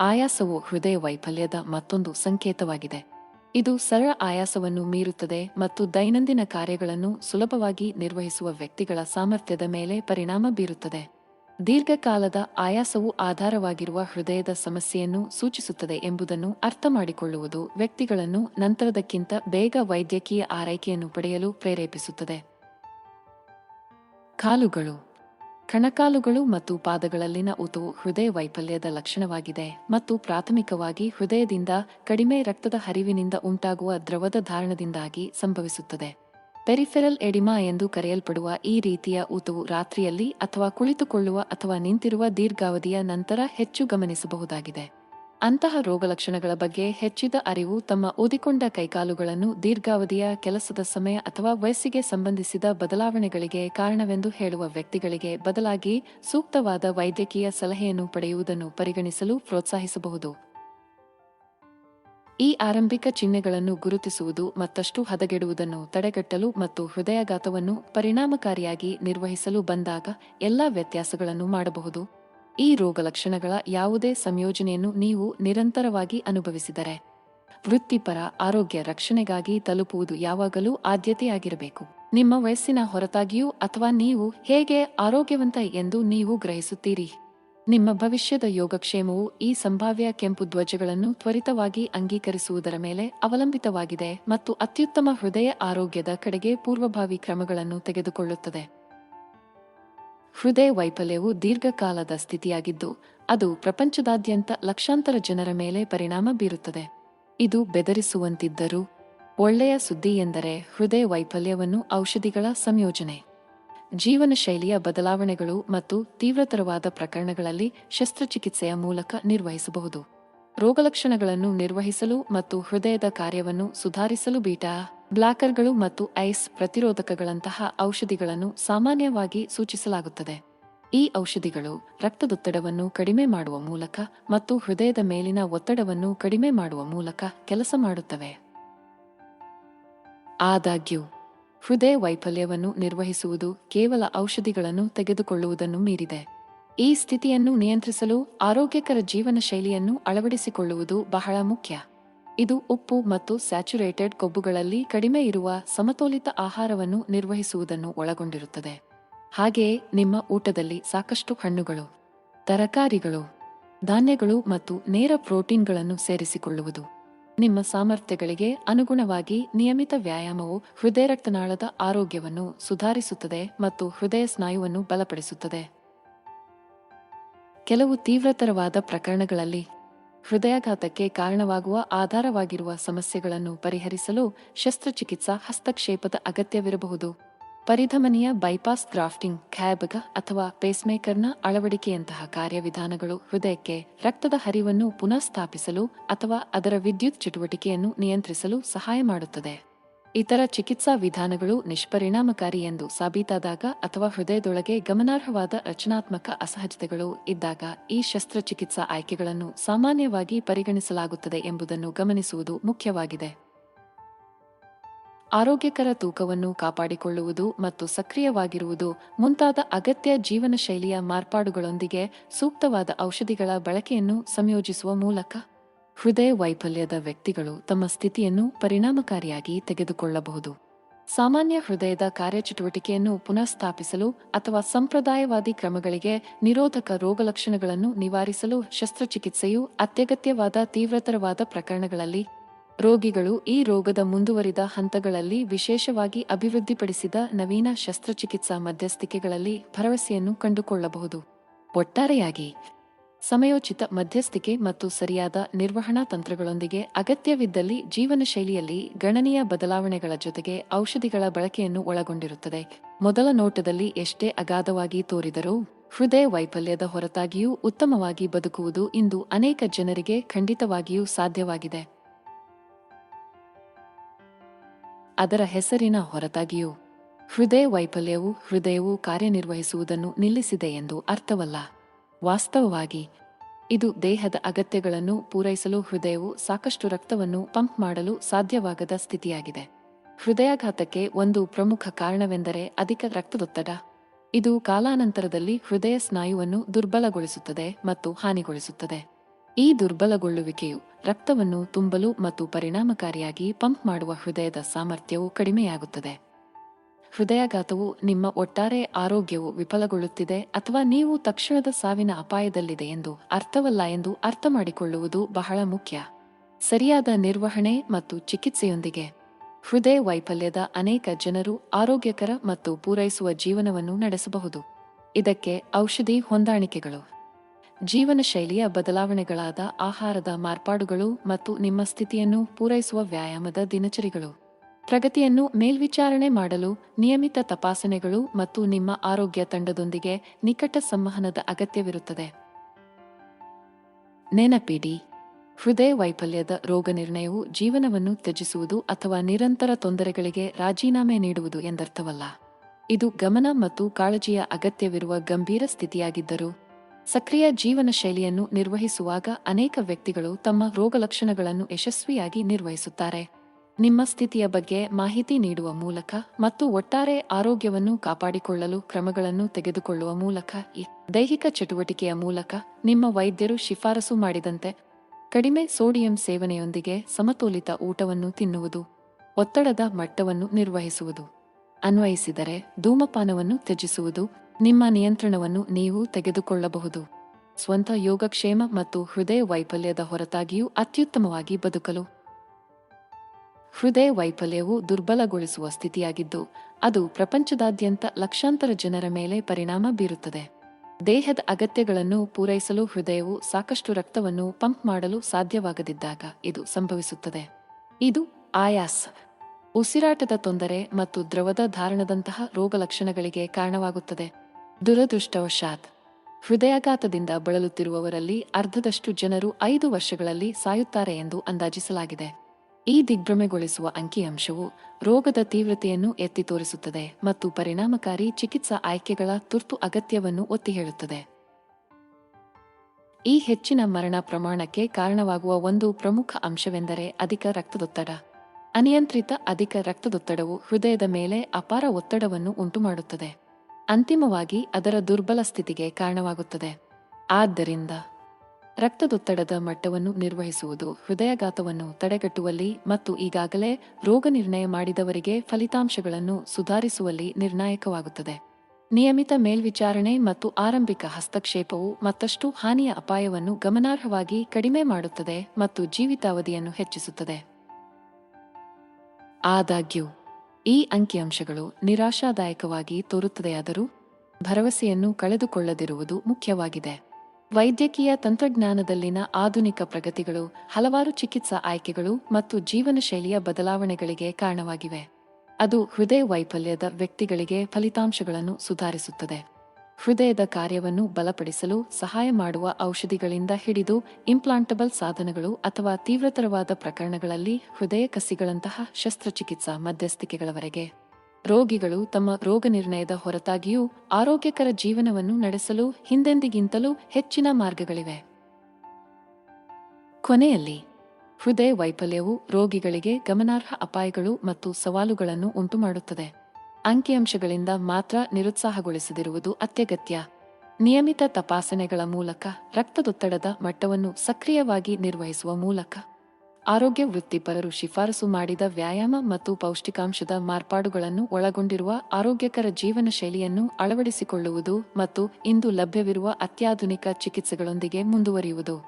ಆಯಾಸವು ಹೃದಯ ವೈಫಲ್ಯದ ಮತ್ತೊಂದು ಸಂಕೇತವಾಗಿದೆ. ಇದು ಸರಳ ಆಯಾಸವನ್ನು ಮೀರುತ್ತದೆ ಮತ್ತು ದೈನಂದಿನ ಕಾರ್ಯಗಳನ್ನು ಸುಲಭವಾಗಿ ನಿರ್ವಹಿಸುವ ವ್ಯಕ್ತಿಗಳ ಸಾಮರ್ಥ್ಯದ ಮೇಲೆ ಪರಿಣಾಮ ಬೀರುತ್ತದೆ. ದೀರ್ಘಕಾಲದ ಆಯಾಸವು ಆಧಾರವಾಗಿರುವ ಹೃದಯದ ಸಮಸ್ಯೆಯನ್ನು ಸೂಚಿಸುತ್ತದೆ ಎಂಬುದನ್ನು ಅರ್ಥಮಾಡಿಕೊಳ್ಳುವುದು ವ್ಯಕ್ತಿಗಳನ್ನು ನಂತರದಕ್ಕಿಂತ ಬೇಗ ವೈದ್ಯಕೀಯ ಆರೈಕೆಯನ್ನು ಪಡೆಯಲು ಪ್ರೇರೇಪಿಸುತ್ತದೆ. ಕಾಲುಗಳು. ಕಣಕಾಲುಗಳು ಮತ್ತು ಪಾದಗಳಲ್ಲಿನ ಉತು ಹೃದಯ ವೈಫಲ್ಯದ ಲಕ್ಷಣವಾಗಿದೆ ಮತ್ತು ಪ್ರಾಥಮಿಕವಾಗಿ ಹೃದಯದಿಂದ ಕಡಿಮೆ ರಕ್ತದ ಹರಿವಿನಿಂದ ಉಂಟಾಗುವ ದ್ರವದ ಧಾರಣದಿಂದಾಗಿ ಸಂಭವಿಸುತ್ತದೆ. ಪೆರಿಫೆರಲ್ ಎಡಿಮಾ ಎಂದು ಕರೆಯಲ್ಪಡುವ ಈ ರೀತಿಯ ಊತವು ರಾತ್ರಿಯಲ್ಲಿ ಅಥವಾ ಕುಳಿತುಕೊಳ್ಳುವ ಅಥವಾ ನಿಂತಿರುವ ದೀರ್ಘಾವಧಿಯ ನಂತರ ಹೆಚ್ಚು ಗಮನಿಸಬಹುದಾಗಿದೆ. ಅಂತಹ ರೋಗಲಕ್ಷಣಗಳ ಬಗ್ಗೆ ಹೆಚ್ಚಿದ ಅರಿವು ತಮ್ಮ ಊದಿಕೊಂಡ ಕೈಕಾಲುಗಳನ್ನು ದೀರ್ಘಾವಧಿಯ ಕೆಲಸದ ಸಮಯ ಅಥವಾ ವಯಸ್ಸಿಗೆ ಸಂಬಂಧಿಸಿದ ಬದಲಾವಣೆಗಳಿಗೆ ಕಾರಣವೆಂದು ಹೇಳುವ ವ್ಯಕ್ತಿಗಳಿಗೆ ಬದಲಾಗಿ ಸೂಕ್ತವಾದ ವೈದ್ಯಕೀಯ ಸಲಹೆಯನ್ನು ಪಡೆಯುವುದನ್ನು ಪರಿಗಣಿಸಲು ಪ್ರೋತ್ಸಾಹಿಸಬಹುದು. ಈ ಆರಂಭಿಕ ಚಿಹ್ನೆಗಳನ್ನು ಗುರುತಿಸುವುದು ಮತ್ತಷ್ಟು ಹದಗೆಡುವುದನ್ನು ತಡೆಗಟ್ಟಲು ಮತ್ತು ಹೃದಯಾಘಾತವನ್ನು ಪರಿಣಾಮಕಾರಿಯಾಗಿ ನಿರ್ವಹಿಸಲು ಬಂದಾಗ ಎಲ್ಲಾ ವ್ಯತ್ಯಾಸಗಳನ್ನು ಮಾಡಬಹುದು. ಈ ರೋಗಲಕ್ಷಣಗಳ ಯಾವುದೇ ಸಂಯೋಜನೆಯನ್ನು ನೀವು ನಿರಂತರವಾಗಿ ಅನುಭವಿಸಿದರೆ ವೃತ್ತಿಪರ ಆರೋಗ್ಯ ರಕ್ಷಣೆಗಾಗಿ ತಲುಪುವುದು ಯಾವಾಗಲೂ ಆದ್ಯತೆಯಾಗಿರಬೇಕು. ನಿಮ್ಮ ವಯಸ್ಸಿನ ಹೊರತಾಗಿಯೂ ಅಥವಾ ನೀವು ಹೇಗೆ ಆರೋಗ್ಯವಂತ ಎಂದು ನೀವು ಗ್ರಹಿಸುತ್ತೀರಿ? ನಿಮ್ಮ ಭವಿಷ್ಯದ ಯೋಗಕ್ಷೇಮವು ಈ ಸಂಭಾವ್ಯ ಕೆಂಪು ಧ್ವಜಗಳನ್ನು ತ್ವರಿತವಾಗಿ ಅಂಗೀಕರಿಸುವುದರ ಮೇಲೆ ಅವಲಂಬಿತವಾಗಿದೆ ಮತ್ತು ಅತ್ಯುತ್ತಮ ಹೃದಯ ಆರೋಗ್ಯದ ಕಡೆಗೆ ಪೂರ್ವಭಾವಿ ಕ್ರಮಗಳನ್ನು ತೆಗೆದುಕೊಳ್ಳುತ್ತದೆ. ಹೃದಯ ವೈಫಲ್ಯವು ದೀರ್ಘಕಾಲದ ಸ್ಥಿತಿಯಾಗಿದ್ದು, ಅದು ಪ್ರಪಂಚದಾದ್ಯಂತ ಲಕ್ಷಾಂತರ ಜನರ ಮೇಲೆ ಪರಿಣಾಮ ಬೀರುತ್ತದೆ. ಇದು ಬೆದರಿಸುವಂತಿದ್ದರೂ ಒಳ್ಳೆಯ ಸುದ್ದಿ ಎಂದರೆ ಹೃದಯ ವೈಫಲ್ಯವನ್ನು ಔಷಧಿಗಳ ಸಂಯೋಜನೆ. ಜೀವನ ಶೈಲಿಯ ಬದಲಾವಣೆಗಳು ಮತ್ತು ತೀವ್ರತರವಾದ ಪ್ರಕರಣಗಳಲ್ಲಿ ಶಸ್ತ್ರಚಿಕಿತ್ಸೆಯ ಮೂಲಕ ನಿರ್ವಹಿಸಬಹುದು. ರೋಗಲಕ್ಷಣಗಳನ್ನು ನಿರ್ವಹಿಸಲು ಮತ್ತು ಹೃದಯದ ಕಾರ್ಯವನ್ನು ಸುಧಾರಿಸಲು ಬೀಟಾ, ಬ್ಲಾಕರ್ಗಳು ಮತ್ತು ಐಸ್ ಪ್ರತಿರೋಧಕಗಳಂತಹ ಔಷಧಿಗಳನ್ನು ಸಾಮಾನ್ಯವಾಗಿ ಸೂಚಿಸಲಾಗುತ್ತದೆ. ಈ ಔಷಧಿಗಳು ರಕ್ತದೊತ್ತಡವನ್ನು ಕಡಿಮೆ ಮಾಡುವ ಮೂಲಕ ಮತ್ತು ಹೃದಯದ ಮೇಲಿನ ಒತ್ತಡವನ್ನು ಕಡಿಮೆ ಮಾಡುವ ಮೂಲಕ ಕೆಲಸ ಮಾಡುತ್ತವೆ. ಆದಾಗ್ಯೂ ಹೃದಯ ವೈಫಲ್ಯವನ್ನು ನಿರ್ವಹಿಸುವುದು ಕೇವಲ ಔಷಧಿಗಳನ್ನು ತೆಗೆದುಕೊಳ್ಳುವುದನ್ನು ಮೀರಿದೆ. ಈ ಸ್ಥಿತಿಯನ್ನು ನಿಯಂತ್ರಿಸಲು ಆರೋಗ್ಯಕರ ಜೀವನ ಶೈಲಿಯನ್ನು ಅಳವಡಿಸಿಕೊಳ್ಳುವುದು ಬಹಳ ಮುಖ್ಯ. ಇದು ಉಪ್ಪು ಮತ್ತು ಸ್ಯಾಚುರೇಟೆಡ್ ಕೊಬ್ಬುಗಳಲ್ಲಿ ಕಡಿಮೆ ಇರುವ ಸಮತೋಲಿತ ಆಹಾರವನ್ನು ನಿರ್ವಹಿಸುವುದನ್ನು ಒಳಗೊಂಡಿರುತ್ತದೆ. ಹಾಗೆಯೇ ನಿಮ್ಮ ಊಟದಲ್ಲಿ ಸಾಕಷ್ಟು ಹಣ್ಣುಗಳು, ತರಕಾರಿಗಳು, ಧಾನ್ಯಗಳು ಮತ್ತು ನೇರ ಪ್ರೋಟೀನ್ಗಳನ್ನು ಸೇರಿಸಿಕೊಳ್ಳುವುದು. ನಿಮ್ಮ ಸಾಮರ್ಥ್ಯಗಳಿಗೆ ಅನುಗುಣವಾಗಿ ನಿಯಮಿತ ವ್ಯಾಯಾಮವು ಹೃದಯ ರಕ್ತನಾಳದ ಆರೋಗ್ಯವನ್ನು ಸುಧಾರಿಸುತ್ತದೆ ಮತ್ತು ಹೃದಯ ಸ್ನಾಯುವನ್ನು ಬಲಪಡಿಸುತ್ತದೆ. ಕೆಲವು ತೀವ್ರತರವಾದ ಪ್ರಕರಣಗಳಲ್ಲಿ ಹೃದಯಾಘಾತಕ್ಕೆ ಕಾರಣವಾಗುವ ಆಧಾರವಾಗಿರುವ ಸಮಸ್ಯೆಗಳನ್ನು ಪರಿಹರಿಸಲು ಶಸ್ತ್ರಚಿಕಿತ್ಸಾ ಹಸ್ತಕ್ಷೇಪದ ಅಗತ್ಯವಿರಬಹುದು. ಪರಿಧಮನಿಯ ಬೈಪಾಸ್ ಗ್ರಾಫ್ಟಿಂಗ್ ಕ್ಯಾಬಗ ಅಥವಾ ಪೇಸ್ಮೇಕರ್ನ ಅಳವಡಿಕೆಯಂತಹ ಕಾರ್ಯವಿಧಾನಗಳು ಹೃದಯಕ್ಕೆ ರಕ್ತದ ಹರಿವನ್ನು ಪುನಃಸ್ಥಾಪಿಸಲು ಅಥವಾ ಅದರ ವಿದ್ಯುತ್ ಚಟುವಟಿಕೆಯನ್ನು ನಿಯಂತ್ರಿಸಲು ಸಹಾಯ ಮಾಡುತ್ತದೆ. ಇತರ ಚಿಕಿತ್ಸಾ ವಿಧಾನಗಳು ನಿಷ್ಪರಿಣಾಮಕಾರಿ ಎಂದು ಸಾಬೀತಾದಾಗ ಅಥವಾ ಹೃದಯದೊಳಗೆ ಗಮನಾರ್ಹವಾದ ರಚನಾತ್ಮಕ ಅಸಹಜತೆಗಳು ಇದ್ದಾಗ ಈ ಶಸ್ತ್ರಚಿಕಿತ್ಸಾ ಆಯ್ಕೆಗಳನ್ನು ಸಾಮಾನ್ಯವಾಗಿ ಪರಿಗಣಿಸಲಾಗುತ್ತದೆ ಎಂಬುದನ್ನು ಗಮನಿಸುವುದು ಮುಖ್ಯವಾಗಿದೆ. ಆರೋಗ್ಯಕರ ತೂಕವನ್ನು ಕಾಪಾಡಿಕೊಳ್ಳುವುದು ಮತ್ತು ಸಕ್ರಿಯವಾಗಿರುವುದು ಮುಂತಾದ ಅಗತ್ಯ ಜೀವನ ಶೈಲಿಯ ಮಾರ್ಪಾಡುಗಳೊಂದಿಗೆ ಸೂಕ್ತವಾದ ಔಷಧಿಗಳ ಬಳಕೆಯನ್ನು ಸಂಯೋಜಿಸುವ ಮೂಲಕ ಹೃದಯ ವೈಫಲ್ಯದ ವ್ಯಕ್ತಿಗಳು ತಮ್ಮ ಸ್ಥಿತಿಯನ್ನು ಪರಿಣಾಮಕಾರಿಯಾಗಿ ತೆಗೆದುಕೊಳ್ಳಬಹುದು. ಸಾಮಾನ್ಯ ಹೃದಯದ ಕಾರ್ಯಚಟುವಟಿಕೆಯನ್ನು ಪುನಃಸ್ಥಾಪಿಸಲು ಅಥವಾ ಸಂಪ್ರದಾಯವಾದಿ ಕ್ರಮಗಳಿಗೆ ನಿರೋಧಕ ರೋಗಲಕ್ಷಣಗಳನ್ನು ನಿವಾರಿಸಲು ಶಸ್ತ್ರಚಿಕಿತ್ಸೆಯು ಅತ್ಯಗತ್ಯವಾದ ತೀವ್ರತರವಾದ ಪ್ರಕರಣಗಳಲ್ಲಿ ರೋಗಿಗಳು ಈ ರೋಗದ ಮುಂದುವರಿದ ಹಂತಗಳಲ್ಲಿ ವಿಶೇಷವಾಗಿ ಅಭಿವೃದ್ಧಿಪಡಿಸಿದ ನವೀನ ಶಸ್ತ್ರಚಿಕಿತ್ಸಾ ಮಧ್ಯಸ್ಥಿಕೆಗಳಲ್ಲಿ ಭರವಸೆಯನ್ನು ಕಂಡುಕೊಳ್ಳಬಹುದು. ಒಟ್ಟಾರೆಯಾಗಿ, ಸಮಯೋಚಿತ ಮಧ್ಯಸ್ಥಿಕೆ ಮತ್ತು ಸರಿಯಾದ ನಿರ್ವಹಣಾ ತಂತ್ರಗಳೊಂದಿಗೆ ಅಗತ್ಯವಿದ್ದಲ್ಲಿ ಜೀವನ ಶೈಲಿಯಲ್ಲಿ ಗಣನೀಯ ಬದಲಾವಣೆಗಳ ಜೊತೆಗೆ ಔಷಧಿಗಳ ಬಳಕೆಯನ್ನು ಒಳಗೊಂಡಿರುತ್ತದೆ. ಮೊದಲ ನೋಟದಲ್ಲಿ ಎಷ್ಟೇ ಅಗಾಧವಾಗಿ ತೋರಿದರೂ, ಹೃದಯ ವೈಫಲ್ಯದ ಹೊರತಾಗಿಯೂ ಉತ್ತಮವಾಗಿ ಬದುಕುವುದು ಇಂದು ಅನೇಕ ಜನರಿಗೆ ಖಂಡಿತವಾಗಿಯೂ ಸಾಧ್ಯವಾಗಿದೆ. ಅದರ ಹೆಸರಿನ ಹೊರತಾಗಿಯೂ, ಹೃದಯ ವೈಫಲ್ಯವು ಹೃದಯವು ಕಾರ್ಯನಿರ್ವಹಿಸುವುದನ್ನು ನಿಲ್ಲಿಸಿದೆ ಎಂದು ಅರ್ಥವಲ್ಲ. ವಾಸ್ತವವಾಗಿ, ಇದು ದೇಹದ ಅಗತ್ಯಗಳನ್ನು ಪೂರೈಸಲು ಹೃದಯವು ಸಾಕಷ್ಟು ರಕ್ತವನ್ನು ಪಂಪ್ ಮಾಡಲು ಸಾಧ್ಯವಾಗದ ಸ್ಥಿತಿಯಾಗಿದೆ. ಹೃದಯಾಘಾತಕ್ಕೆ ಒಂದು ಪ್ರಮುಖ ಕಾರಣವೆಂದರೆ ಅಧಿಕ ರಕ್ತದೊತ್ತಡ. ಇದು ಕಾಲಾನಂತರದಲ್ಲಿ ಹೃದಯ ಸ್ನಾಯುವನ್ನು ದುರ್ಬಲಗೊಳಿಸುತ್ತದೆ ಮತ್ತು ಹಾನಿಗೊಳಿಸುತ್ತದೆ. ಈ ದುರ್ಬಲಗೊಳ್ಳುವಿಕೆಯು ರಕ್ತವನ್ನು ತುಂಬಲು ಮತ್ತು ಪರಿಣಾಮಕಾರಿಯಾಗಿ ಪಂಪ್ ಮಾಡುವ ಹೃದಯದ ಸಾಮರ್ಥ್ಯವು ಕಡಿಮೆಯಾಗುತ್ತದೆ. ಹೃದಯಾಘಾತವು ನಿಮ್ಮ ಒಟ್ಟಾರೆ ಆರೋಗ್ಯವು ವಿಫಲಗೊಳ್ಳುತ್ತಿದೆ ಅಥವಾ ನೀವು ತಕ್ಷಣದ ಸಾವಿನ ಅಪಾಯದಲ್ಲಿದೆ ಎಂದು ಅರ್ಥವಲ್ಲ ಎಂದು ಅರ್ಥ ಮಾಡಿಕೊಳ್ಳುವುದು ಬಹಳ ಮುಖ್ಯ. ಸರಿಯಾದ ನಿರ್ವಹಣೆ ಮತ್ತು ಚಿಕಿತ್ಸೆಯೊಂದಿಗೆ ಹೃದಯ ವೈಫಲ್ಯದ ಅನೇಕ ಜನರು ಆರೋಗ್ಯಕರ ಮತ್ತು ಪೂರೈಸುವ ಜೀವನವನ್ನು ನಡೆಸಬಹುದು. ಇದಕ್ಕೆ ಔಷಧಿ ಹೊಂದಾಣಿಕೆಗಳು. ಜೀವನ ಶೈಲಿಯ ಬದಲಾವಣೆಗಳಾದ ಆಹಾರದ ಮಾರ್ಪಾಡುಗಳು ಮತ್ತು ನಿಮ್ಮ ಸ್ಥಿತಿಯನ್ನು ಪೂರೈಸುವ ವ್ಯಾಯಾಮದ ದಿನಚರಿಗಳು. ಪ್ರಗತಿಯನ್ನು ಮೇಲ್ವಿಚಾರಣೆ ಮಾಡಲು ನಿಯಮಿತ ತಪಾಸಣೆಗಳು ಮತ್ತು ನಿಮ್ಮ ಆರೋಗ್ಯ ತಂಡದೊಂದಿಗೆ ನಿಕಟ ಸಂವಹನದ ಅಗತ್ಯವಿರುತ್ತದೆ. ನೆನಪಿಡಿ, ಹೃದಯ ವೈಫಲ್ಯದ ರೋಗ ನಿರ್ಣಯವು ಜೀವನವನ್ನು ತ್ಯಜಿಸುವುದು ಅಥವಾ ನಿರಂತರ ತೊಂದರೆಗಳಿಗೆ ರಾಜೀನಾಮೆ ನೀಡುವುದು ಎಂದರ್ಥವಲ್ಲ. ಇದು ಗಮನ ಮತ್ತು ಕಾಳಜಿಯ ಅಗತ್ಯವಿರುವ ಗಂಭೀರ ಸ್ಥಿತಿಯಾಗಿದ್ದರೂ ಸಕ್ರಿಯ ಜೀವನ ಶೈಲಿಯನ್ನು ನಿರ್ವಹಿಸುವಾಗ ಅನೇಕ ವ್ಯಕ್ತಿಗಳು ತಮ್ಮ ರೋಗಲಕ್ಷಣಗಳನ್ನು ಯಶಸ್ವಿಯಾಗಿ ನಿರ್ವಹಿಸುತ್ತಾರೆ. ನಿಮ್ಮ ಸ್ಥಿತಿಯ ಬಗ್ಗೆ ಮಾಹಿತಿ ನೀಡುವ ಮೂಲಕ ಮತ್ತು ಒಟ್ಟಾರೆ ಆರೋಗ್ಯವನ್ನು ಕಾಪಾಡಿಕೊಳ್ಳಲು ಕ್ರಮಗಳನ್ನು ತೆಗೆದುಕೊಳ್ಳುವ ಮೂಲಕ ದೈಹಿಕ ಚಟುವಟಿಕೆಯ ಮೂಲಕ ನಿಮ್ಮ ವೈದ್ಯರು ಶಿಫಾರಸು ಮಾಡಿದಂತೆ ಕಡಿಮೆ ಸೋಡಿಯಂ ಸೇವನೆಯೊಂದಿಗೆ ಸಮತೋಲಿತ ಊಟವನ್ನು ತಿನ್ನುವುದು, ಒತ್ತಡದ ಮಟ್ಟವನ್ನು ನಿರ್ವಹಿಸುವುದು. ಅನ್ವಯಿಸಿದರೆ ಧೂಮಪಾನವನ್ನು ತ್ಯಜಿಸುವುದು, ನಿಮ್ಮ ನಿಯಂತ್ರಣವನ್ನು ನೀವು ತೆಗೆದುಕೊಳ್ಳಬಹುದು. ಸ್ವಂತ ಯೋಗಕ್ಷೇಮ ಮತ್ತು ಹೃದಯ ವೈಫಲ್ಯದ ಹೊರತಾಗಿಯೂ ಅತ್ಯುತ್ತಮವಾಗಿ ಬದುಕಲು. ಹೃದಯ ವೈಫಲ್ಯವು ದುರ್ಬಲಗೊಳಿಸುವ ಸ್ಥಿತಿಯಾಗಿದ್ದು, ಅದು ಪ್ರಪಂಚದಾದ್ಯಂತ ಲಕ್ಷಾಂತರ ಜನರ ಮೇಲೆ ಪರಿಣಾಮ ಬೀರುತ್ತದೆ. ದೇಹದ ಅಗತ್ಯಗಳನ್ನು ಪೂರೈಸಲು ಹೃದಯವು ಸಾಕಷ್ಟು ರಕ್ತವನ್ನು ಪಂಪ್ ಮಾಡಲು ಸಾಧ್ಯವಾಗದಿದ್ದಾಗ ಇದು ಸಂಭವಿಸುತ್ತದೆ. ಇದು ಆಯಾಸ ಉಸಿರಾಟದ ತೊಂದರೆ ಮತ್ತು ದ್ರವದ ಧಾರಣದಂತಹ ರೋಗಲಕ್ಷಣಗಳಿಗೆ ಕಾರಣವಾಗುತ್ತದೆ. ದುರದೃಷ್ಟವಶಾತ್, ಹೃದಯಾಘಾತದಿಂದ ಬಳಲುತ್ತಿರುವವರಲ್ಲಿ ಅರ್ಧದಷ್ಟು ಜನರು ಐದು ವರ್ಷಗಳಲ್ಲಿ ಸಾಯುತ್ತಾರೆ ಎಂದು ಅಂದಾಜಿಸಲಾಗಿದೆ. ಈ ದಿಗ್ಭ್ರಮೆಗೊಳಿಸುವ ಅಂಕಿಅಂಶವು ರೋಗದ ತೀವ್ರತೆಯನ್ನು ಎತ್ತಿ ತೋರಿಸುತ್ತದೆ ಮತ್ತು ಪರಿಣಾಮಕಾರಿ ಚಿಕಿತ್ಸಾ ಆಯ್ಕೆಗಳ ತುರ್ತು ಅಗತ್ಯವನ್ನು ಒತ್ತಿ ಹೇಳುತ್ತದೆ ಈ ಹೆಚ್ಚಿನ ಮರಣ ಪ್ರಮಾಣಕ್ಕೆ ಕಾರಣವಾಗುವ ಒಂದು ಪ್ರಮುಖ ಅಂಶವೆಂದರೆ ಅಧಿಕ ರಕ್ತದೊತ್ತಡ. ಅನಿಯಂತ್ರಿತ ಅಧಿಕ ರಕ್ತದೊತ್ತಡವು ಹೃದಯದ ಮೇಲೆ ಅಪಾರ ಒತ್ತಡವನ್ನು ಉಂಟುಮಾಡುತ್ತದೆ. ಅಂತಿಮವಾಗಿ ಅದರ ದುರ್ಬಲ ಸ್ಥಿತಿಗೆ ಕಾರಣವಾಗುತ್ತದೆ. ಆದ್ದರಿಂದ ರಕ್ತದೊತ್ತಡದ ಮಟ್ಟವನ್ನು ನಿರ್ವಹಿಸುವುದು ಹೃದಯಘಾತವನ್ನು ತಡೆಗಟ್ಟುವಲ್ಲಿ ಮತ್ತು ಈಗಾಗಲೇ ರೋಗ ನಿರ್ಣಯ ಮಾಡಿದವರಿಗೆ ಫಲಿತಾಂಶಗಳನ್ನು ಸುಧಾರಿಸುವಲ್ಲಿ ನಿರ್ಣಾಯಕವಾಗುತ್ತದೆ. ನಿಯಮಿತ ಮೇಲ್ವಿಚಾರಣೆ ಮತ್ತು ಆರಂಭಿಕ ಹಸ್ತಕ್ಷೇಪವು ಮತ್ತಷ್ಟು ಹಾನಿಯ ಅಪಾಯವನ್ನು ಗಮನಾರ್ಹವಾಗಿ ಕಡಿಮೆ ಮಾಡುತ್ತದೆ ಮತ್ತು ಜೀವಿತಾವಧಿಯನ್ನು ಹೆಚ್ಚಿಸುತ್ತದೆ. ಆದಾಗ್ಯೂ, ಈ ಅಂಕಿಅಂಶಗಳು ನಿರಾಶಾದಾಯಕವಾಗಿ ತೋರುತ್ತದೆಯಾದರೂ ಭರವಸೆಯನ್ನು ಕಳೆದುಕೊಳ್ಳದಿರುವುದು ಮುಖ್ಯವಾಗಿದೆ. ವೈದ್ಯಕೀಯ ತಂತ್ರಜ್ಞಾನದಲ್ಲಿನ ಆಧುನಿಕ ಪ್ರಗತಿಗಳು ಹಲವಾರು ಚಿಕಿತ್ಸಾ ಆಯ್ಕೆಗಳು ಮತ್ತು ಜೀವನ ಶೈಲಿಯ ಬದಲಾವಣೆಗಳಿಗೆ ಕಾರಣವಾಗಿವೆ. ಅದು ಹೃದಯ ವೈಫಲ್ಯದ ವ್ಯಕ್ತಿಗಳಿಗೆ ಫಲಿತಾಂಶಗಳನ್ನು ಸುಧಾರಿಸುತ್ತದೆ. ಹೃದಯದ ಕಾರ್ಯವನ್ನು ಬಲಪಡಿಸಲು ಸಹಾಯ ಮಾಡುವ ಔಷಧಿಗಳಿಂದ ಹಿಡಿದು ಇಂಪ್ಲಾಂಟಬಲ್ ಸಾಧನಗಳು ಅಥವಾ ತೀವ್ರತರವಾದ ಪ್ರಕರಣಗಳಲ್ಲಿ ಹೃದಯ ಕಸಿಗಳಂತಹ ಶಸ್ತ್ರಚಿಕಿತ್ಸಾ ಮಧ್ಯಸ್ಥಿಕೆಗಳವರೆಗೆ. ರೋಗಿಗಳು ತಮ್ಮ ರೋಗ ನಿರ್ಣಯದ ಹೊರತಾಗಿಯೂ ಆರೋಗ್ಯಕರ ಜೀವನವನ್ನು ನಡೆಸಲು ಹಿಂದೆಂದಿಗಿಂತಲೂ ಹೆಚ್ಚಿನ ಮಾರ್ಗಗಳಿವೆ. ಕೊನೆಯಲ್ಲಿ, ಹೃದಯ ವೈಫಲ್ಯವು ರೋಗಿಗಳಿಗೆ ಗಮನಾರ್ಹ ಅಪಾಯಗಳು ಮತ್ತು ಸವಾಲುಗಳನ್ನು ಉಂಟುಮಾಡುತ್ತದೆ. ಅಂಕಿಅಂಶಗಳಿಂದ ಮಾತ್ರ ನಿರುತ್ಸಾಹಗೊಳಿಸದಿರುವುದು ಅತ್ಯಗತ್ಯ. ನಿಯಮಿತ ತಪಾಸಣೆಗಳ ಮೂಲಕ ರಕ್ತದೊತ್ತಡದ ಮಟ್ಟವನ್ನು ಸಕ್ರಿಯವಾಗಿ ನಿರ್ವಹಿಸುವ ಮೂಲಕ ಆರೋಗ್ಯ ವೃತ್ತಿಪರರು ಶಿಫಾರಸು ಮಾಡಿದ ವ್ಯಾಯಾಮ ಮತ್ತು ಪೌಷ್ಟಿಕಾಂಶದ ಮಾರ್ಪಾಡುಗಳನ್ನು ಒಳಗೊಂಡಿರುವ ಆರೋಗ್ಯಕರ ಜೀವನ ಶೈಲಿಯನ್ನು ಅಳವಡಿಸಿಕೊಳ್ಳುವುದು ಮತ್ತು ಇಂದು ಲಭ್ಯವಿರುವ ಅತ್ಯಾಧುನಿಕ ಚಿಕಿತ್ಸೆಗಳೊಂದಿಗೆ ಮುಂದುವರಿಯುವುದು.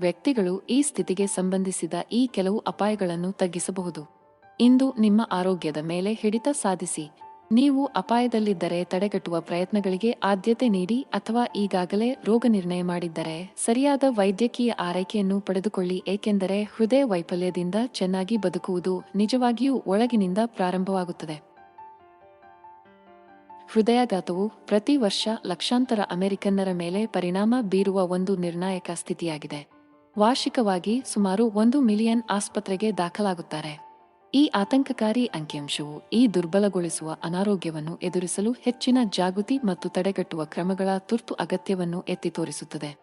ವ್ಯಕ್ತಿಗಳು ಈ ಸ್ಥಿತಿಗೆ ಸಂಬಂಧಿಸಿದ ಈ ಕೆಲವು ಅಪಾಯಗಳನ್ನು ತಗ್ಗಿಸಬಹುದು. ಇಂದು ನಿಮ್ಮ ಆರೋಗ್ಯದ ಮೇಲೆ ಹಿಡಿತ ಸಾಧಿಸಿ. ನೀವು ಅಪಾಯದಲ್ಲಿದ್ದರೆ ತಡೆಗಟ್ಟುವ ಪ್ರಯತ್ನಗಳಿಗೆ ಆದ್ಯತೆ ನೀಡಿ ಅಥವಾ ಈಗಾಗಲೇ ರೋಗ ನಿರ್ಣಯ ಮಾಡಿದ್ದರೆ ಸರಿಯಾದ ವೈದ್ಯಕೀಯ ಆರೈಕೆಯನ್ನು ಪಡೆದುಕೊಳ್ಳಿ, ಏಕೆಂದರೆ ಹೃದಯ ವೈಫಲ್ಯದಿಂದ ಚೆನ್ನಾಗಿ ಬದುಕುವುದು ನಿಜವಾಗಿಯೂ ಒಳಗಿನಿಂದ ಪ್ರಾರಂಭವಾಗುತ್ತದೆ. ಹೃದಯಾಘಾತವು ಪ್ರತಿ ವರ್ಷ ಲಕ್ಷಾಂತರ ಅಮೆರಿಕನ್ನರ ಮೇಲೆ ಪರಿಣಾಮ ಬೀರುವ ಒಂದು ನಿರ್ಣಾಯಕ ಸ್ಥಿತಿಯಾಗಿದೆ. ವಾರ್ಷಿಕವಾಗಿ ಸುಮಾರು ಒಂದು ಮಿಲಿಯನ್ ಆಸ್ಪತ್ರೆಗೆ ದಾಖಲಾಗುತ್ತಾರೆ. ಈ ಆತಂಕಕಾರಿ ಅಂಕಿಅಂಶವು ಈ ದುರ್ಬಲಗೊಳಿಸುವ ಅನಾರೋಗ್ಯವನ್ನು ಎದುರಿಸಲು ಹೆಚ್ಚಿನ ಜಾಗೃತಿ ಮತ್ತು ತಡೆಗಟ್ಟುವ ಕ್ರಮಗಳ ತುರ್ತು ಅಗತ್ಯವನ್ನು ಎತ್ತಿ ತೋರಿಸುತ್ತದೆ.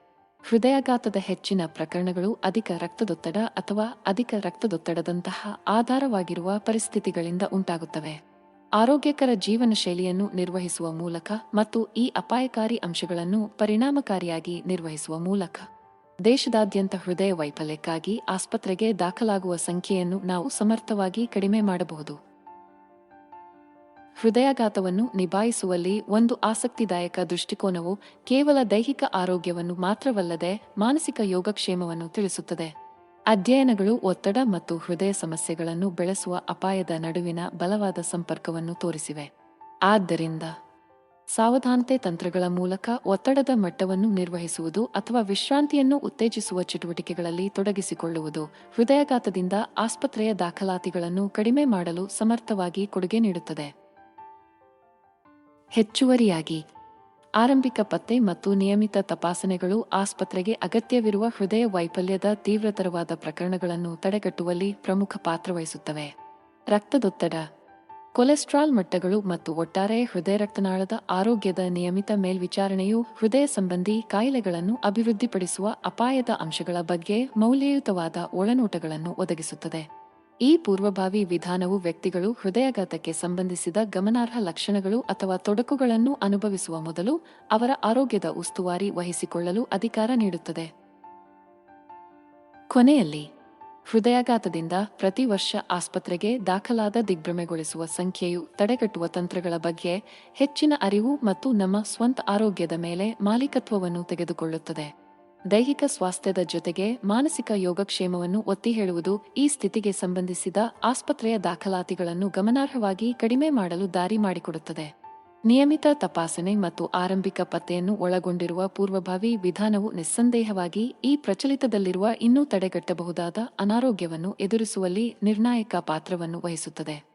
ಹೃದಯಾಘಾತದ ಹೆಚ್ಚಿನ ಪ್ರಕರಣಗಳು ಅಧಿಕ ರಕ್ತದೊತ್ತಡ ಅಥವಾ ಅಧಿಕ ರಕ್ತದೊತ್ತಡದಂತಹ ಆಧಾರವಾಗಿರುವ ಪರಿಸ್ಥಿತಿಗಳಿಂದ ಉಂಟಾಗುತ್ತವೆ. ಆರೋಗ್ಯಕರ ಜೀವನ ಶೈಲಿಯನ್ನು ನಿರ್ವಹಿಸುವ ಮೂಲಕ ಮತ್ತು ಈ ಅಪಾಯಕಾರಿ ಅಂಶಗಳನ್ನು ಪರಿಣಾಮಕಾರಿಯಾಗಿ ನಿರ್ವಹಿಸುವ ಮೂಲಕ. ದೇಶದಾದ್ಯಂತ ಹೃದಯ ವೈಫಲ್ಯಕ್ಕಾಗಿ ಆಸ್ಪತ್ರೆಗೆ ದಾಖಲಾಗುವ ಸಂಖ್ಯೆಯನ್ನು ನಾವು ಸಮರ್ಥವಾಗಿ ಕಡಿಮೆ ಮಾಡಬಹುದು. ಹೃದಯಾಘಾತವನ್ನು ನಿಭಾಯಿಸುವಲ್ಲಿ ಒಂದು ಆಸಕ್ತಿದಾಯಕ ದೃಷ್ಟಿಕೋನವು ಕೇವಲ ದೈಹಿಕ ಆರೋಗ್ಯವನ್ನು ಮಾತ್ರವಲ್ಲದೆ ಮಾನಸಿಕ ಯೋಗಕ್ಷೇಮವನ್ನು ತಿಳಿಸುತ್ತದೆ. ಅಧ್ಯಯನಗಳು ಒತ್ತಡ ಮತ್ತು ಹೃದಯ ಸಮಸ್ಯೆಗಳನ್ನು ಬೆಳೆಸುವ ಅಪಾಯದ ನಡುವಿನ ಬಲವಾದ ಸಂಪರ್ಕವನ್ನು ತೋರಿಸಿವೆ. ಆದ್ದರಿಂದ ಸಾವಧಾನತೆ ತಂತ್ರಗಳ ಮೂಲಕ ಒತ್ತಡದ ಮಟ್ಟವನ್ನು ನಿರ್ವಹಿಸುವುದು ಅಥವಾ ವಿಶ್ರಾಂತಿಯನ್ನು ಉತ್ತೇಜಿಸುವ ಚಟುವಟಿಕೆಗಳಲ್ಲಿ ತೊಡಗಿಸಿಕೊಳ್ಳುವುದು, ಹೃದಯಾಘಾತದಿಂದ ಆಸ್ಪತ್ರೆಯ ದಾಖಲಾತಿಗಳನ್ನು ಕಡಿಮೆ ಮಾಡಲು ಸಮರ್ಥವಾಗಿ ಕೊಡುಗೆ ನೀಡುತ್ತದೆ. ಹೆಚ್ಚುವರಿಯಾಗಿ, ಆರಂಭಿಕ ಪತ್ತೆ ಮತ್ತು ನಿಯಮಿತ ತಪಾಸಣೆಗಳು ಆಸ್ಪತ್ರೆಗೆ ಅಗತ್ಯವಿರುವ ಹೃದಯ ವೈಫಲ್ಯದ ತೀವ್ರತರವಾದ ಪ್ರಕರಣಗಳನ್ನು ತಡೆಗಟ್ಟುವಲ್ಲಿ ಪ್ರಮುಖ ಪಾತ್ರ ವಹಿಸುತ್ತವೆ. ರಕ್ತದೊತ್ತಡ ಕೊಲೆಸ್ಟ್ರಾಲ್ ಮಟ್ಟಗಳು ಮತ್ತು ಒಟ್ಟಾರೆ ಹೃದಯ ರಕ್ತನಾಳದ ಆರೋಗ್ಯದ ನಿಯಮಿತ ಮೇಲ್ವಿಚಾರಣೆಯು ಹೃದಯ ಸಂಬಂಧಿ ಕಾಯಿಲೆಗಳನ್ನು ಅಭಿವೃದ್ಧಿಪಡಿಸುವ ಅಪಾಯದ ಅಂಶಗಳ ಬಗ್ಗೆ ಮೌಲ್ಯಯುತವಾದ ಒಳನೋಟಗಳನ್ನು ಒದಗಿಸುತ್ತದೆ. ಈ ಪೂರ್ವಭಾವಿ ವಿಧಾನವು ವ್ಯಕ್ತಿಗಳು ಹೃದಯಾಘಾತಕ್ಕೆ ಸಂಬಂಧಿಸಿದ ಗಮನಾರ್ಹ ಲಕ್ಷಣಗಳು ಅಥವಾ ತೊಡಕುಗಳನ್ನು ಅನುಭವಿಸುವ ಮೊದಲು ಅವರ ಆರೋಗ್ಯದ ಉಸ್ತುವಾರಿ ವಹಿಸಿಕೊಳ್ಳಲು ಅಧಿಕಾರ ನೀಡುತ್ತದೆ. ಕೊನೆಯಲ್ಲಿ ಹೃದಯಾಘಾತದಿಂದ ಪ್ರತಿ ವರ್ಷ ಆಸ್ಪತ್ರೆಗೆ ದಾಖಲಾದ ದಿಗ್ಭ್ರಮೆಗೊಳಿಸುವ ಸಂಖ್ಯೆಯು ತಡೆಗಟ್ಟುವ ತಂತ್ರಗಳ ಬಗ್ಗೆ ಹೆಚ್ಚಿನ ಅರಿವು ಮತ್ತು ನಮ್ಮ ಸ್ವಂತ ಆರೋಗ್ಯದ ಮೇಲೆ ಮಾಲೀಕತ್ವವನ್ನು ತೆಗೆದುಕೊಳ್ಳುತ್ತದೆ. ದೈಹಿಕ ಸ್ವಾಸ್ಥ್ಯದ ಜೊತೆಗೆ ಮಾನಸಿಕ ಯೋಗಕ್ಷೇಮವನ್ನು ಒತ್ತಿ ಹೇಳುವುದು ಈ ಸ್ಥಿತಿಗೆ ಸಂಬಂಧಿಸಿದ ಆಸ್ಪತ್ರೆಯ ದಾಖಲಾತಿಗಳನ್ನು ಗಮನಾರ್ಹವಾಗಿ ಕಡಿಮೆ ಮಾಡಲು ದಾರಿ ಮಾಡಿಕೊಡುತ್ತದೆ. ನಿಯಮಿತ ತಪಾಸಣೆ ಮತ್ತು ಆರಂಭಿಕ ಪತ್ತೆಯನ್ನು ಒಳಗೊಂಡಿರುವ ಪೂರ್ವಭಾವಿ ವಿಧಾನವು ನಿಸ್ಸಂದೇಹವಾಗಿ ಈ ಪ್ರಚಲಿತದಲ್ಲಿರುವ ಇನ್ನೂ ತಡೆಗಟ್ಟಬಹುದಾದ ಅನಾರೋಗ್ಯವನ್ನು ಎದುರಿಸುವಲ್ಲಿ ನಿರ್ಣಾಯಕ ಪಾತ್ರವನ್ನು ವಹಿಸುತ್ತದೆ.